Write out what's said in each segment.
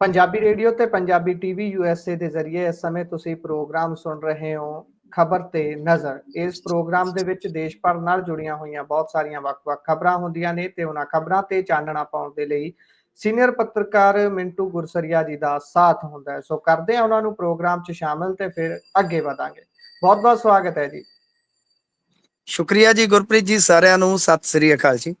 Punjabi radio ਤੇ Punjabi TV USA ਦੇ ਜ਼ਰੀਏ ਇਸ ਸਮੇਂ ਤੁਸੀਂ ਪ੍ਰੋਗਰਾਮ ਸੁਣ ਰਹੇ ਹੋ ਖਬਰ ਤੇ ਨਜ਼ਰ। ਇਸ ਪ੍ਰੋਗਰਾਮ ਦੇ ਵਿੱਚ ਦੇਸ਼ ਭਰ ਨਾਲ ਜੁੜੀਆਂ ਹੋਈਆਂ ਬਹੁਤ ਸਾਰੀਆਂ ਵੱਖ-ਵੱਖ ਖਬਰਾਂ ਹੁੰਦੀਆਂ ਨੇ ਤੇ ਉਹਨਾਂ ਖਬਰਾਂ ਤੇ ਚਾਨਣਾ ਪਾਉਣ ਦੇ ਲਈ ਸੀਨੀਅਰ ਪੱਤਰਕਾਰ ਮਿੰਟੂ ਗੁਰਸਰੀਆ ਜੀ ਦਾ ਸਾਥ ਹੁੰਦਾ ਹੈ। ਸੋ ਕਰਦੇ ਆ ਉਹਨਾਂ ਨੂੰ ਪ੍ਰੋਗਰਾਮ 'ਚ ਸ਼ਾਮਲ ਤੇ ਫਿਰ ਅੱਗੇ ਵਧਾਂਗੇ। ਬਹੁਤ-ਬਹੁਤ ਸਵਾਗਤ ਹੈ ਜੀ। ਸ਼ੁਕਰੀਆ ਜੀ ਗੁਰਪ੍ਰੀਤ ਜੀ ਸਾਰਿਆਂ ਨੂੰ। ਸਤਿ ਸ੍ਰੀ ਅਕਾਲ ਜੀ।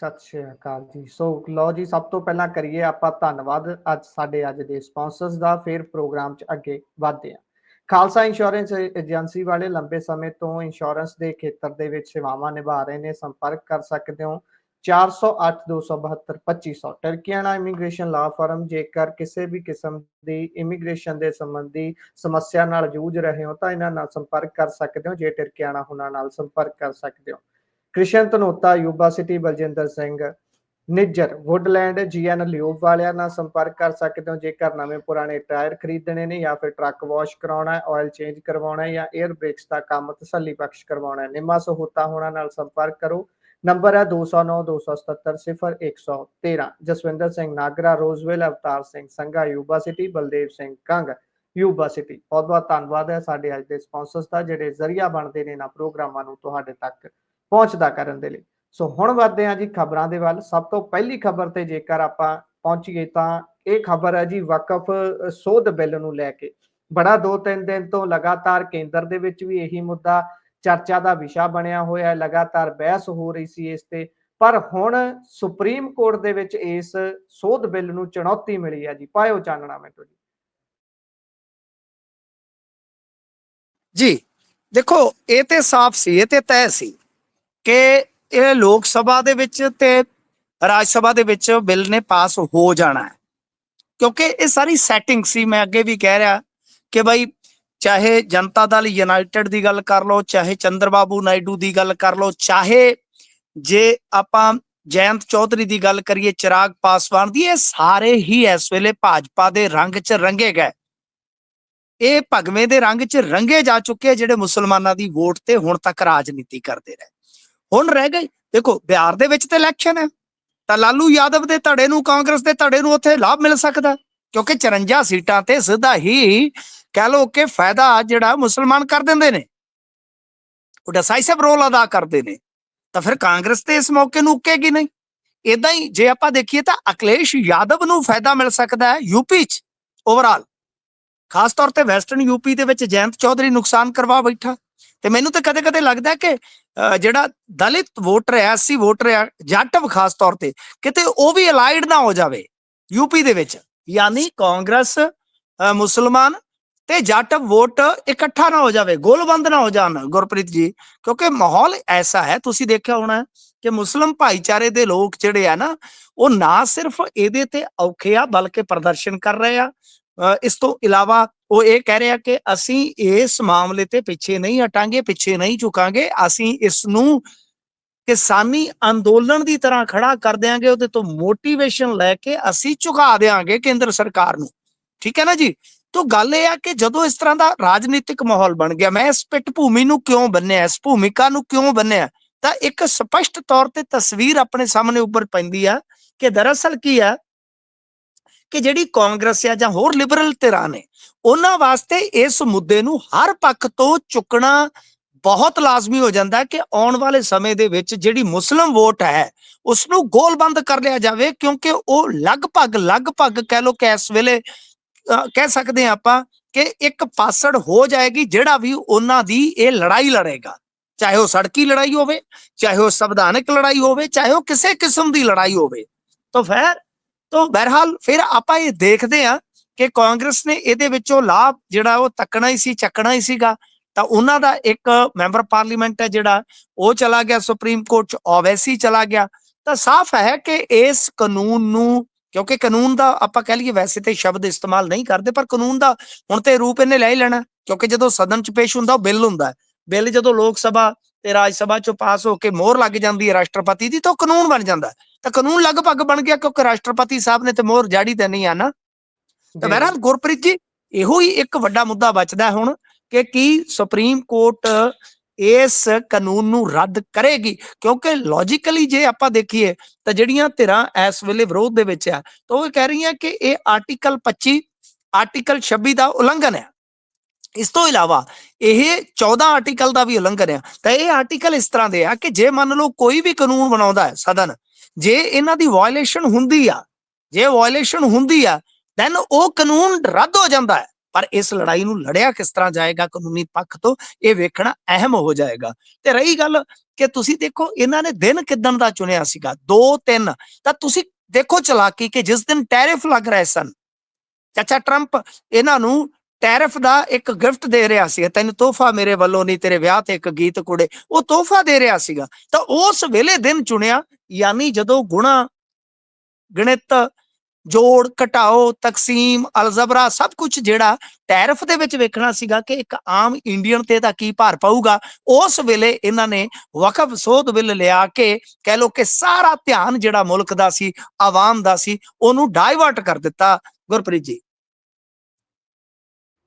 ਸਤਿ ਸ਼੍ਰੀ ਅਕਾਲ ਜੀ। ਸੋ ਲਓ ਜੀ, ਸਭ ਤੋਂ ਪਹਿਲਾਂ ਕਰੀਏ ਆਪਾਂ ਧੰਨਵਾਦ। ਅੱਜ ਸਾਡੇ, ਅੱਜ ਦੇ ਸਪਾਂਸਰਸ ਦਾ ਫਿਰ ਪ੍ਰੋਗਰਾਮ 'ਚ ਅੱਗੇ ਵਧਦੇ ਹਾਂ। ਖਾਲਸਾ ਇੰਸ਼ੋਰੈਂਸ ਏਜੰਸੀ ਵਾਲੇ ਲੰਬੇ ਸਮੇਂ ਤੋਂ ਇੰਸ਼ੋਰੈਂਸ ਦੇ ਖੇਤਰ ਦੇ ਵਿੱਚ ਸੇਵਾਵਾਂ ਨਿਭਾ ਰਹੇ ਨੇ। ਸੰਪਰਕ ਕਰ ਸਕਦੇ ਹੋ। 4082722500 ਟਰਕੀਆਨਾ ਇਮੀਗ੍ਰੇਸ਼ਨ ਲਾ ਫਰਮ ਜੇਕਰ ਕਿਸੇ ਵੀ ਕਿਸਮ ਦੀ ਇਮੀਗ੍ਰੇਸ਼ਨ ਦੇ ਸੰਬੰਧੀ ਸਮੱਸਿਆ ਨਾਲ ਜੂਝ ਰਹੇ ਹੋ ਤਾਂ ਇਹਨਾਂ ਨਾਲ ਸੰਪਰਕ ਕਰ ਸਕਦੇ ਹੋ। ਜੇ ਟਰਕੀਆਨਾ ਹੁਣਾਂ ਨਾਲ ਸੰਪਰਕ ਕਰ ਸਕਦੇ ਹੋ। Krishan Dhanota, Yuba City, Baljinder Singh, Nijjar, Woodland, GN lube ਵਾਲਿਆਂ ਨਾਲ ਸੰਪਰਕ ਕਰ ਸਕਦੇ ਹੋ। ਜੇਕਰ ਨਵੇਂ ਪੁਰਾਣੇ ਟਾਇਰ ਖਰੀਦਣੇ ਨੇ ਜਾਂ ਫਿਰ ਟਰੱਕ ਵਾਸ਼ ਕਰਾਉਣਾ ਹੈ ਆਇਲ ਚੇਂਜ ਕਰਵਾਉਣਾ ਹੈ ਜਾਂ 에ਅਰ ਬ੍ਰੇਕਸ ਦਾ ਕੰਮ ਤਸੱਲੀ ਬਖਸ਼ ਕਰਵਾਉਣਾ ਹੈ, ਨਿਮਾ ਸਹੂਤਾ ਹੋਣਾ ਨਾਲ ਸੰਪਰਕ ਕਰੋ। ਨੰਬਰ ਹੈ 209 277 0113 Jaswinder Singh Nagra, Roseville, Avtar Singh Sangha, Yuba City, Baldev Singh Kang, Yuba City. ਬਹੁਤ ਬਹੁਤ ਧੰਨਵਾਦ ਹੈ ਸਾਡੇ ਅੱਜ ਦੇ ਸਪਾਂਸਰਸ ਦਾ, ਜਿਹੜੇ ਜ਼ਰੀਆ ਬਣਦੇ ਨੇ ਇਹਨਾਂ ਪ੍ਰੋਗਰਾਮਾਂ ਨੂੰ ਤੁਹਾਡੇ ਤੱਕ ਪਹੁੰਚਦਾ ਕਰਨ ਦੇ ਲਈ। ਸੋ ਹੁਣ ਵਧਦੇ ਹਾਂ ਜੀ ਖਬਰਾਂ ਦੇ ਵੱਲ। ਸਭ ਤੋਂ ਪਹਿਲੀ ਖਬਰ ਤੇ ਜੇਕਰ ਆਪਾਂ ਪਹੁੰਚੀਏ ਤਾਂ ਇਹ ਖਬਰ ਹੈ ਜੀ ਵਕਫ ਸੋਧ ਬਿੱਲ ਨੂੰ ਲੈ ਕੇ। ਬੜਾ ਦੋ ਤਿੰਨ ਦਿਨ ਤੋਂ ਲਗਾਤਾਰ ਕੇਂਦਰ ਦੇ ਵਿੱਚ ਵੀ ਇਹੀ ਮੁੱਦਾ ਚਰਚਾ ਦਾ ਵਿਸ਼ਾ ਬਣਿਆ ਹੋਇਆ ਹੈ। ਲਗਾਤਾਰ ਬਹਿਸ ਹੋ ਰਹੀ ਸੀ ਇਸ ਤੇ। ਪਰ ਹੁਣ ਸੁਪਰੀਮ ਕੋਰਟ ਦੇ ਵਿੱਚ ਇਸ ਸੋਧ ਬਿੱਲ ਨੂੰ ਚੁਣੌਤੀ ਮਿਲੀ ਹੈ ਜੀ। ਪਾਇਓ ਚਾਨਣਾ ਮੈਨੂੰ ਜੀ। ਜੀ, ਦੇਖੋ, ਇਹ ਤੇ ਸਾਫ਼ ਸੀ, ਇਹ ਤੇ ਤੈਅ ਸੀ। ਕਿ ਇਹ ਲੋਕ ਸਭਾ ਦੇ ਵਿੱਚ ਤੇ ਰਾਜ ਸਭਾ ਦੇ ਵਿੱਚ ਬਿੱਲ ਨੇ ਪਾਸ ਹੋ ਜਾਣਾ ਹੈ। ਕਿਉਂਕਿ ਇਹ ਸਾਰੀ ਸੈਟਿੰਗ ਸੀ, ਮੈਂ ਅੱਗੇ ਵੀ ਕਹਿ ਰਿਹਾ ਕਿ ਭਾਈ ਚਾਹੇ ਜਨਤਾ ਦਲ ਯੂਨਾਈਟਿਡ ਦੀ ਗੱਲ ਕਰ ਲਓ, ਚਾਹੇ ਚੰਦਰਬਾਬੂ ਨਾਇਡੂ ਦੀ ਗੱਲ ਕਰ ਲਓ, ਚਾਹੇ ਜੇ ਆਪਾਂ ਜਯੰਤ ਚੌਧਰੀ ਦੀ ਗੱਲ ਕਰੀਏ, ਚਿਰਾਗ ਪਾਸਵਾਨ ਦੀ, ਇਹ ਸਾਰੇ ਹੀ ਇਸ ਵੇਲੇ ਭਾਜਪਾ ਦੇ ਰੰਗ 'ਚ ਰੰਗੇ ਗਏ। ਇਹ ਭਗਵੇਂ ਦੇ ਰੰਗ 'ਚ ਰੰਗੇ ਜਾ ਚੁੱਕੇ ਜਿਹੜੇ ਮੁਸਲਮਾਨਾਂ ਦੀ ਵੋਟ ਤੇ ਹੁਣ ਤੱਕ ਰਾਜਨੀਤੀ ਕਰਦੇ ਰਹੇ। ਹੁਣ ਰਹਿ ਗਏ ਦੇਖੋ, ਬਿਹਾਰ ਦੇ ਵਿੱਚ ਤੇ ਇਲੈਕਸ਼ਨ ਹੈ। ਤਾਂ ਲਾਲੂ ਯਾਦਵ ਦੇ ਧੜੇ ਨੂੰ, ਕਾਂਗਰਸ ਦੇ ਧੜੇ ਨੂੰ ਉੱਥੇ ਲਾਭ ਮਿਲ ਸਕਦਾ ਕਿਉਂਕਿ 54 ਸੀਟਾਂ ਤੇ ਸਿੱਧਾ ਹੀ ਕਹਿ ਲੋ ਕਿ ਫਾਇਦਾ ਜਿਹੜਾ ਮੁਸਲਮਾਨ ਕਰ ਦਿੰਦੇ ਨੇ। ਉਹ ਡਿਸਾਈਸਿਵ ਰੋਲ ਅਦਾ ਕਰਦੇ ਨੇ। ਤਾਂ ਫਿਰ ਕਾਂਗਰਸ ਤੇ ਇਸ ਮੌਕੇ ਨੂੰ ਉੱਕੇਗੀ ਨਹੀਂ। ਇਦਾਂ ਹੀ ਜੇ ਆਪਾਂ ਦੇਖੀਏ ਤਾਂ ਅਕਲੇਸ਼ ਯਾਦਵ ਨੂੰ ਫਾਇਦਾ ਮਿਲ ਸਕਦਾ ਹੈ ਯੂਪੀ 'ਚ ਓਵਰਆਲ ਖਾਸ ਤੌਰ ਤੇ ਵੈਸਟਰਨ ਯੂਪੀ ਦੇ ਵਿੱਚ ਜਯੰਤ ਚੌਧਰੀ ਨੁਕਸਾਨ ਕਰਵਾ ਬੈਠਾ। ਤੇ ਮੈਨੂੰ ਤਾਂ ਕਦੇ-ਕਦੇ ਲੱਗਦਾ ਕਿ ਜਿਹੜਾ ਦਲਿਤ ਵੋਟਰ ਹੈ ਐਸਸੀ ਵੋਟਰ ਹੈ, ਜੱਟ ਖਾਸ ਤੌਰ ਤੇ, ਕਿਤੇ ਉਹ ਵੀ ਅਲਾਈਡ ਨਾ ਹੋ ਜਾਵੇ ਯੂਪੀ ਦੇ ਵਿੱਚ। ਯਾਨੀ ਕਾਂਗਰਸ ਮੁਸਲਮਾਨ ਤੇ ਜੱਟ ਵੋਟ ਇਕੱਠਾ ਨਾ ਹੋ ਜਾਵੇ, ਗੋਲਬੰਦ ਨਾ ਹੋ ਜਾਣ, ਗੁਰਪ੍ਰੀਤ ਜੀ। ਕਿਉਂਕਿ ਮਾਹੌਲ ਐਸਾ ਹੈ, ਤੁਸੀਂ ਦੇਖਿਆ ਹੋਣਾ ਕਿ ਮੁਸਲਮ ਭਾਈਚਾਰੇ ਦੇ ਲੋਕ ਜਿਹੜੇ ਆ ਨਾ, ਉਹ ਨਾ ਸਿਰਫ ਇਹਦੇ ਤੇ ਔਖੇ ਆ, ਬਲਕਿ ਪ੍ਰਦਰਸ਼ਨ ਕਰ ਰਹੇ ਆ। ਇਸ ਤੋਂ ਇਲਾਵਾ ਉਹ ਇਹ ਕਹਿ ਰਿਹਾ ਕਿ ਅਸੀਂ ਇਸ ਮਾਮਲੇ ਤੇ ਪਿੱਛੇ ਨਹੀਂ ਹਟਾਂਗੇ, ਪਿੱਛੇ ਨਹੀਂ ਝੁਕਾਂਗੇ। ਅਸੀਂ ਇਸ ਨੂੰ ਕਿਸਾਨੀ ਅੰਦੋਲਨ ਦੀ ਤਰ੍ਹਾਂ ਖੜਾ ਕਰ ਦੇਾਂਗੇ ਉਹਦੇ ਤੋਂ ਮੋਟੀਵੇਸ਼ਨ ਲੈ ਕੇ ਅਸੀਂ ਝੁਕਾ ਦੇਾਂਗੇ ਕੇਂਦਰ ਸਰਕਾਰ ਨੂੰ। ਠੀਕ ਹੈ ਨਾ ਜੀ? ਤੋਂ ਗੱਲ ਇਹ ਆ ਕਿ ਜਦੋਂ ਇਸ ਤਰ੍ਹਾਂ ਦਾ ਰਾਜਨੀਤਿਕ ਮਾਹੌਲ ਬਣ ਗਿਆ, ਮੈਂ ਇਸ ਪਿੱਠ ਭੂਮੀ ਨੂੰ ਕਿਉਂ ਬੰਨਿਆ, ਇਸ ਭੂਮਿਕਾ ਨੂੰ ਕਿਉਂ ਬੰਨਿਆ, ਤਾਂ ਇੱਕ ਸਪਸ਼ਟ ਤੌਰ ਤੇ ਤਸਵੀਰ ਆਪਣੇ ਸਾਹਮਣੇ ਉੱਪਰ ਪੈਂਦੀ ਆ ਕਿ ਦਰਅਸਲ ਕੀ ਆ? ਕਿ ਜਿਹੜੀ ਕਾਂਗਰਸ ਆ ਜਾਂ ਹੋਰ ਲਿਬਰਲ ਧਿਰਾਂ ਨੇ, ਉਹਨਾਂ ਵਾਸਤੇ ਇਸ ਮੁੱਦੇ ਨੂੰ ਹਰ ਪੱਖ ਤੋਂ ਚੁੱਕਣਾ ਬਹੁਤ ਲਾਜ਼ਮੀ ਹੋ ਜਾਂਦਾ ਕਿ ਆਉਣ ਵਾਲੇ ਸਮੇਂ ਦੇ ਵਿੱਚ ਜਿਹੜੀ ਮੁਸਲਮ ਵੋਟ ਹੈ ਉਸ ਨੂੰ ਗੋਲਬੰਦ ਕਰ ਲਿਆ ਜਾਵੇ, ਕਿਉਂਕਿ ਉਹ ਲਗਭਗ ਲਗਭਗ ਕਹਿ ਲੋ ਕਿ ਇਸ ਵੇਲੇ ਕਹਿ ਸਕਦੇ ਆ ਆਪਾਂ ਕਿ ਇੱਕ ਪਾਸੜ ਹੋ ਜਾਏਗੀ ਜਿਹੜਾ ਵੀ ਉਹਨਾਂ ਦੀ ਇਹ ਲੜਾਈ ਲੜੇਗਾ। ਚਾਹੇ ਉਹ ਸੜਕੀ ਲੜਾਈ ਹੋਵੇ, ਚਾਹੇ ਉਹ ਸੰਵਿਧਾਨਕ ਲੜਾਈ ਹੋਵੇ, ਚਾਹੇ ਉਹ ਕਿਸੇ ਕਿਸਮ ਦੀ ਲੜਾਈ ਹੋਵੇ। ਤਾਂ ਫਿਰ ਤੋਂ ਬਹਰਹਾਲ ਫਿਰ ਆਪਾਂ ਇਹ ਦੇਖਦੇ ਆ ਕਿ ਕਾਂਗਰਸ ਨੇ ਇਹਦੇ ਵਿੱਚੋਂ ਲਾਭ ਜਿਹੜਾ ਉਹ ਤੱਕਣਾ ਹੀ ਸੀ, ਚੱਕਣਾ ਹੀ ਸੀਗਾ। ਤਾਂ ਉਹਨਾਂ ਦਾ ਇੱਕ ਮੈਂਬਰ ਪਾਰਲੀਮੈਂਟ ਹੈ ਜਿਹੜਾ, ਉਹ ਚਲਾ ਗਿਆ, ਸੁਪਰੀਮ ਕੋਰਟ ਚ ਓਵੈਸੀ ਚਲਾ ਗਿਆ। ਤਾਂ ਸਾਫ਼ ਹੈ ਕਿ ਇਸ ਕਾਨੂੰਨ ਨੂੰ, ਕਿਉਂਕਿ ਕਾਨੂੰਨ ਦਾ ਆਪਾਂ ਕਹਿ ਲਈਏ ਵੈਸੇ ਤੇ ਸ਼ਬਦ ਇਸਤੇਮਾਲ ਨਹੀਂ ਕਰਦੇ, ਪਰ ਕਾਨੂੰਨ ਦਾ ਹੁਣ ਤੇ ਰੂਪ ਇਹਨੇ ਲੈ ਹੀ ਲੈਣਾ, ਕਿਉਂਕਿ ਜਦੋਂ ਸਦਨ ਚ ਪੇਸ਼ ਹੁੰਦਾ, ਉਹ ਬਿੱਲ ਹੁੰਦਾ। ਬਿੱਲ ਜਦੋਂ ਲੋਕ ਸਭਾ ਤੇ ਰਾਜ ਸਭਾ ਚੋਂ ਪਾਸ ਹੋ ਕੇ ਮੋਹਰ ਲੱਗ ਜਾਂਦੀ ਹੈ ਰਾਸ਼ਟਰਪਤੀ ਦੀ, ਤਾਂ ਕਾਨੂੰਨ ਬਣ ਜਾਂਦਾ। ਤਾਂ ਕਾਨੂੰਨ ਲਗਭਗ ਬਣ ਗਿਆ ਕਿਉਂਕਿ ਰਾਸ਼ਟਰਪਤੀ ਸਾਹਿਬ ਨੇ ਤੇ ਮੋਹਰ ਜਾੜੀ ਤੇ ਨਹੀਂ ਆ ਨਾ ਤਾਂ ਬਹਿਰਹਾਲ ਗੁਰਪ੍ਰੀਤ ਜੀ ਇਹੋ ਹੀ ਇੱਕ ਵੱਡਾ ਮੁੱਦਾ ਬਚਦਾ ਹੁਣ ਕਿ ਕੀ ਸੁਪਰੀਮ ਕੋਰਟ ਇਸ ਕਾਨੂੰਨ ਨੂੰ ਰੱਦ ਕਰੇਗੀ। ਕਿਉਂਕਿ ਲੌਜੀਕਲੀ ਜੇ ਆਪਾਂ ਦੇਖੀਏ ਤਾਂ ਜਿਹੜੀਆਂ ਧਿਰਾਂ ਇਸ ਵੇਲੇ ਵਿਰੋਧ ਦੇ ਵਿੱਚ ਆ ਤਾਂ ਉਹ ਕਹਿ ਰਹੀਆਂ ਕਿ ਇਹ ਆਰਟੀਕਲ 25 ਆਰਟੀਕਲ 26 ਦਾ ਉਲੰਘਣ ਹੈ। ਇਸ ਤੋਂ ਇਲਾਵਾ ਇਹ 14 ਆਰਟੀਕਲ ਦਾ ਵੀ ਉਲੰਘਣ ਹੈ ਤਾਂ ਇਹ ਆਰਟੀਕਲ ਇਸ ਤਰ੍ਹਾਂ ਦੇ ਆ ਕਿ ਜੇ ਮੰਨ ਲਓ ਕੋਈ ਵੀ ਕਾਨੂੰਨ ਬਣਾਉਂਦਾ ਹੈ ਸਦਨ ਜੇ ਇਹਨਾਂ ਦੀ ਵਾਇਲੇਸ਼ਨ ਹੁੰਦੀ ਆ, ਜੇ ਵਾਇਲੇਸ਼ਨ ਹੁੰਦੀ ਆ ਦੈਨ ਉਹ ਕਾਨੂੰਨ ਰੱਦ ਹੋ ਜਾਂਦਾ ਹੈ। ਪਰ ਇਸ ਲੜਾਈ ਨੂੰ ਲੜਿਆ ਕਿਸ ਤਰ੍ਹਾਂ ਜਾਏਗਾ ਕਾਨੂੰਨੀ ਪੱਖ ਤੋਂ, ਇਹ ਵੇਖਣਾ ਅਹਿਮ ਹੋ ਜਾਏਗਾ। ਤੇ ਰਹੀ ਗੱਲ ਕਿ ਤੁਸੀਂ ਦੇਖੋ ਇਹਨਾਂ ਨੇ ਦਿਨ ਕਿਦਣ ਦਾ ਚੁਣਿਆ ਸੀਗਾ? 2 3 ਤਾਂ ਤੁਸੀਂ ਦੇਖੋ ਚਲਾਕੀ ਕਿ ਜਿਸ ਦਿਨ ਟੈਰਿਫ ਲੱਗ ਰਹੇ ਸਨ, ਚਾਚਾ ਟਰੰਪ ਇਹਨਾਂ ਨੂੰ ਟੈਰਿਫ ਦਾ ਇੱਕ ਗਿਫਟ ਦੇ ਰਿਹਾ ਸੀ ਤੈਨੂੰ ਤੋਹਫਾ ਮੇਰੇ ਵੱਲੋਂ ਨਹੀਂ, ਤੇਰੇ ਵਿਆਹ ਤੇ ਇੱਕ ਗੀਤ ਕੁੜੇ। ਉਹ ਤੋਹਫਾ ਦੇ ਰਿਹਾ ਸੀਗਾ। ਤਾਂ ਉਸ ਵੇਲੇ ਦਿਨ ਚੁਣਿਆ, ਯਾਨੀ ਜਦੋਂ ਗੁਣਾ, ਗਣਿਤ, ਜੋੜ, ਘਟਾਓ, ਤਕਸੀਮ, ਅਲਜਬਰਾ, ਸਭ ਕੁਝ ਜਿਹੜਾ ਟੈਰਿਫ ਦੇ ਵਿੱਚ ਵੇਖਣਾ ਸੀਗਾ ਕਿ ਇੱਕ ਆਮ ਇੰਡੀਅਨ ਤੇ ਦਾ ਕੀ ਭਾਰ ਪਾਊਗਾ, ਉਸ ਵੇਲੇ ਇਹਨਾਂ ਨੇ ਵਕਫ ਸੋਧ ਬਿੱਲ ਲਿਆ ਕੇ, ਕਹਿ ਲੋ ਕਿ ਸਾਰਾ ਧਿਆਨ ਜਿਹੜਾ ਮੁਲਕ ਦਾ ਸੀ, ਆਵਾਮ ਦਾ ਸੀ, ਉਹਨੂੰ ਡਾਇਵਰਟ ਕਰ ਦਿੱਤਾ। ਗੁਰਪ੍ਰੀਤ ਜੀ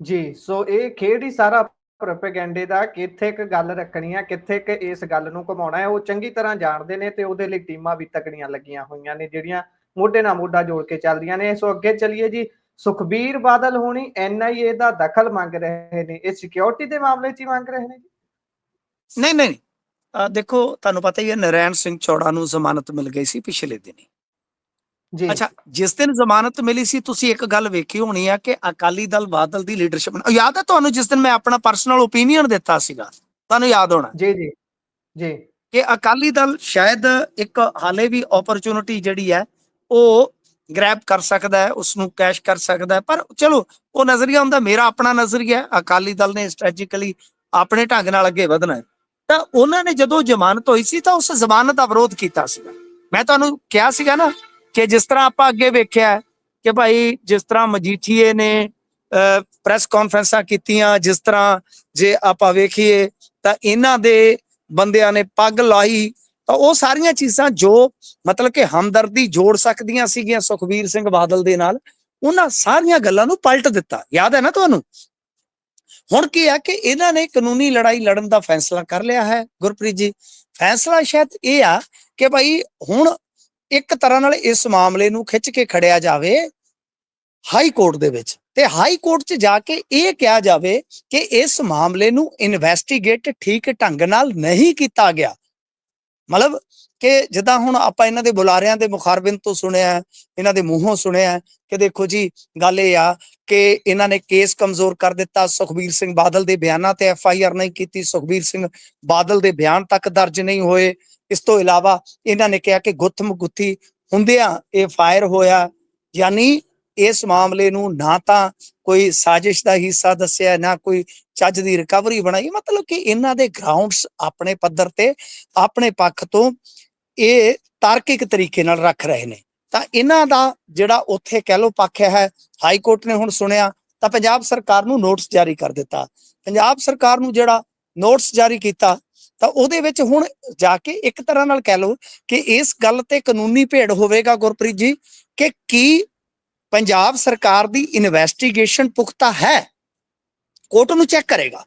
ਜੀ, ਸੋ ਇਹ ਖੇਡ ਹੀ ਸਾਰਾ ਪ੍ਰੋਪੇਗੈਂਡੇ ਦਾ ਕਿੱਥੇ ਇੱਕ ਗੱਲ ਰੱਖਣੀ ਆ, ਕਿੱਥੇ ਕਿ ਇਸ ਗੱਲ ਨੂੰ ਘਮਾਉਣਾ ਹੈ, ਉਹ ਚੰਗੀ ਤਰ੍ਹਾਂ ਜਾਣਦੇ ਨੇ ਤੇ ਉਹਦੇ ਲਈ ਟੀਮਾਂ ਵੀ ਤਕੜੀਆਂ ਲੱਗੀਆਂ ਹੋਈਆਂ ਨੇ, ਜਿਹੜੀਆਂ ਮੋਢੇ ਨਾਲ ਮੋਢਾ ਜੋੜ ਕੇ ਚੱਲਦੀਆਂ ਨੇ। ਸੋ ਅੱਗੇ ਚੱਲੀਏ ਜੀ, ਸੁਖਬੀਰ ਬਾਦਲ ਹੋਣੀ ਐਨਆਈਏ ਦਾ ਦਖਲ ਮੰਗ ਰਹੇ ਨੇ, ਇਹ ਸਿਕਿਉਰਿਟੀ ਦੇ ਮਾਮਲੇ 'ਚ ਹੀ ਮੰਗ ਰਹੇ ਨੇ ਜੀ? ਨਹੀਂ ਨਹੀਂ ਦੇਖੋ, ਤੁਹਾਨੂੰ ਪਤਾ ਹੀ ਹੈ, ਨਰੈਣ ਸਿੰਘ ਚੌੜਾ ਨੂੰ ਜ਼ਮਾਨਤ ਮਿਲ ਗਈ ਸੀ ਪਿਛਲੇ ਦਿਨੀ। ਅੱਛਾ ਜਿਸ ਦਿਨ ਜ਼ਮਾਨਤ ਮਿਲੀ ਸੀ ਤੁਸੀਂ ਇੱਕ ਗੱਲ ਵੇਖੀ ਹੋਣੀ ਆ ਕਿ ਅਕਾਲੀ ਦਲ ਬਾਦਲ ਦੀ ਲੀਡਰਸ਼ਿਪ ਯਾਦ ਹੈ ਤੁਹਾਨੂੰ ਜਿਸ ਦਿਨ ਮੈਂ ਆਪਣਾ ਪਰਸਨਲ ਓਪੀਨੀਅਨ ਦਿੱਤਾ ਸੀਗਾ? ਤੁਹਾਨੂੰ ਯਾਦ ਹੋਣਾ? ਜੀ ਜੀ ਜੀ। ਕਿ ਅਕਾਲੀ ਦਲ ਸ਼ਾਇਦ ਇੱਕ ਹਾਲੇ ਵੀ ਓਪਰਚੁਨਿਟੀ ਜਿਹੜੀ ਹੈ ਉਹ ਗ੍ਰੈਬ ਕਰ ਸਕਦਾ ਹੈ ਉਸ ਨੂੰ ਕੈਸ਼ ਕਰ ਸਕਦਾ ਹੈ। ਪਰ ਚਲੋ ਉਹ ਨਜ਼ਰੀਆ ਹੁੰਦਾ ਮੇਰਾ ਆਪਣਾ ਨਜ਼ਰੀਆ ਹੈ। ਅਕਾਲੀ ਦਲ ਨੇ ਸਟ੍ਰੈਟਜੀਕਲੀ ਆਪਣੇ ਢੰਗ ਨਾਲ ਅੱਗੇ ਵਧਣਾ ਹੈ। ਤਾਂ ਉਹਨਾਂ ਨੇ ਜਦੋਂ ਜ਼ਮਾਨਤ ਹੋਈ ਸੀ ਤਾਂ ਉਸ ਜ਼ਮਾਨਤ ਦਾ ਵਿਰੋਧ ਕੀਤਾ ਸੀਗਾ। ਮੈਂ ਤੁਹਾਨੂੰ ਕਿਹਾ ਸੀਗਾ ਨਾ ਕਿ ਜਿਸ ਤਰ੍ਹਾਂ ਆਪਾਂ ਅੱਗੇ ਵੇਖਿਆ ਕਿ ਭਾਈ ਜਿਸ ਤਰ੍ਹਾਂ ਮਜੀਠੀਏ ਨੇ ਪ੍ਰੈਸ ਕਾਨਫਰੰਸਾਂ ਕੀਤੀਆਂ, ਜਿਸ ਤਰ੍ਹਾਂ ਜੇ ਆਪਾਂ ਵੇਖੀਏ ਤਾਂ ਇਹਨਾਂ ਦੇ ਬੰਦਿਆਂ ਨੇ ਪੱਗ ਲਾਈ ਤਾਂ ਉਹ ਸਾਰੀਆਂ ਚੀਜ਼ਾਂ ਜੋ ਮਤਲਬ ਕਿ ਹਮਦਰਦੀ ਜੋੜ ਸਕਦੀਆਂ ਸੀਗੀਆਂ ਸੁਖਬੀਰ ਸਿੰਘ ਬਾਦਲ ਦੇ ਨਾਲ, ਉਹਨਾਂ ਸਾਰੀਆਂ ਗੱਲਾਂ ਨੂੰ ਪਲਟ ਦਿੱਤਾ। ਯਾਦ ਹੈ ਨਾ ਤੁਹਾਨੂੰ? ਹੁਣ ਕੀ ਆ ਕਿ ਇਹਨਾਂ ਨੇ ਕਾਨੂੰਨੀ ਲੜਾਈ ਲੜਨ ਦਾ ਫੈਸਲਾ ਕਰ ਲਿਆ ਹੈ ਗੁਰਪ੍ਰੀਤ ਜੀ। ਫੈਸਲਾ ਸ਼ਾਇਦ ਇਹ ਆ ਕਿ ਭਾਈ ਹੁਣ ਇੱਕ ਤਰ੍ਹਾਂ ਨਾਲ ਇਸ ਮਾਮਲੇ ਨੂੰ ਖਿੱਚ ਕੇ ਖੜਿਆ ਜਾਵੇ ਹਾਈ ਕੋਰਟ ਦੇ ਵਿੱਚ। ਤੇ ਹਾਈ ਕੋਰਟ 'ਚ ਜਾ ਕੇ ਇਹ ਕਿਹਾ ਜਾਵੇ ਕਿ ਇਸ ਮਾਮਲੇ ਨੂੰ ਇਨਵੈਸਟੀਗੇਟ ਠੀਕ ਢੰਗ ਨਾਲ ਨਹੀਂ ਕੀਤਾ ਗਿਆ। ਮਤਲਬ ਕਿ ਜਿੱਦਾਂ ਹੁਣ ਆਪਾਂ ਇਹਨਾਂ ਦੇ ਬੁਲਾਰਿਆਂ ਦੇ ਮੁਖਾਰਬਿਨ ਤੋਂ ਸੁਣਿਆ, ਇਹਨਾਂ ਦੇ ਮੂੰਹੋਂ ਸੁਣਿਆ ਕਿ ਦੇਖੋ ਜੀ, ਗੱਲ ਇਹ ਆ ਕਿ ਇਹਨਾਂ ਨੇ ਕੇਸ ਕਮਜ਼ੋਰ ਕਰ ਦਿੱਤਾ। ਸੁਖਬੀਰ ਸਿੰਘ ਬਾਦਲ ਦੇ ਬਿਆਨਾਂ ਤੇ ਐਫ ਆਈ ਆਰ ਨਹੀਂ ਕੀਤੀ। ਸੁਖਬੀਰ ਸਿੰਘ ਬਾਦਲ ਦੇ ਬਿਆਨ ਤੱਕ ਦਰਜ ਨਹੀਂ ਹੋਏ। ਇਸ ਤੋਂ ਇਲਾਵਾ ਇਹਨਾਂ ਨੇ ਕਿਹਾ ਕਿ ਗੁੱਥਮ ਗੁੱਥੀ ਹੁੰਦਿਆਂ ਇਹ ਫਾਇਰ ਹੋਇਆ। ਯਾਨੀ ਇਸ ਮਾਮਲੇ ਨੂੰ ਨਾ ਤਾਂ ਕੋਈ ਸਾਜ਼ਿਸ਼ ਦਾ ਹਿੱਸਾ ਦੱਸਿਆ, ਨਾ ਕੋਈ ਚੱਜ ਦੀ ਰਿਕਵਰੀ ਬਣਾਈ। ਮਤਲਬ ਕਿ ਇਹਨਾਂ ਦੇ ਗਰਾਊਂਡਸ ਆਪਣੇ ਪੱਧਰ ਤੇ, ਆਪਣੇ ਪੱਖ ਤੋਂ ਇਹ ਤਾਰਕਿਕ ਤਰੀਕੇ ਨਾਲ ਰੱਖ ਰਹੇ ਨੇ। ਤਾਂ ਇਹਨਾਂ ਦਾ ਜਿਹੜਾ ਉੱਥੇ ਕਹਿ ਲੋ ਪੱਖ ਹੈ, ਹਾਈ ਕੋਰਟ ਨੇ ਹੁਣ ਸੁਣਿਆ, ਤਾਂ ਪੰਜਾਬ ਸਰਕਾਰ ਨੂੰ ਨੋਟਿਸ ਜਾਰੀ ਕਰ ਦਿੱਤਾ। ਪੰਜਾਬ ਸਰਕਾਰ ਨੂੰ ਜਿਹੜਾ ਨੋਟਿਸ ਜਾਰੀ ਕੀਤਾ, ਤਾਂ ਉਹਦੇ ਵਿੱਚ ਹੁਣ ਜਾ ਕੇ ਇੱਕ ਤਰ੍ਹਾਂ ਨਾਲ ਕਹਿ ਲਓ ਕਿ ਇਸ ਗੱਲ ਤੇ ਕਾਨੂੰਨੀ ਭੇੜ ਹੋਵੇਗਾ ਗੁਰਪ੍ਰੀਤ ਜੀ, ਕਿ ਕੀ ਪੰਜਾਬ ਸਰਕਾਰ ਦੀ ਇਨਵੈਸਟੀਗੇਸ਼ਨ ਪੁਖਤਾ ਹੈ? ਕੋਰਟ ਨੂੰ ਚੈੱਕ ਕਰੇਗਾ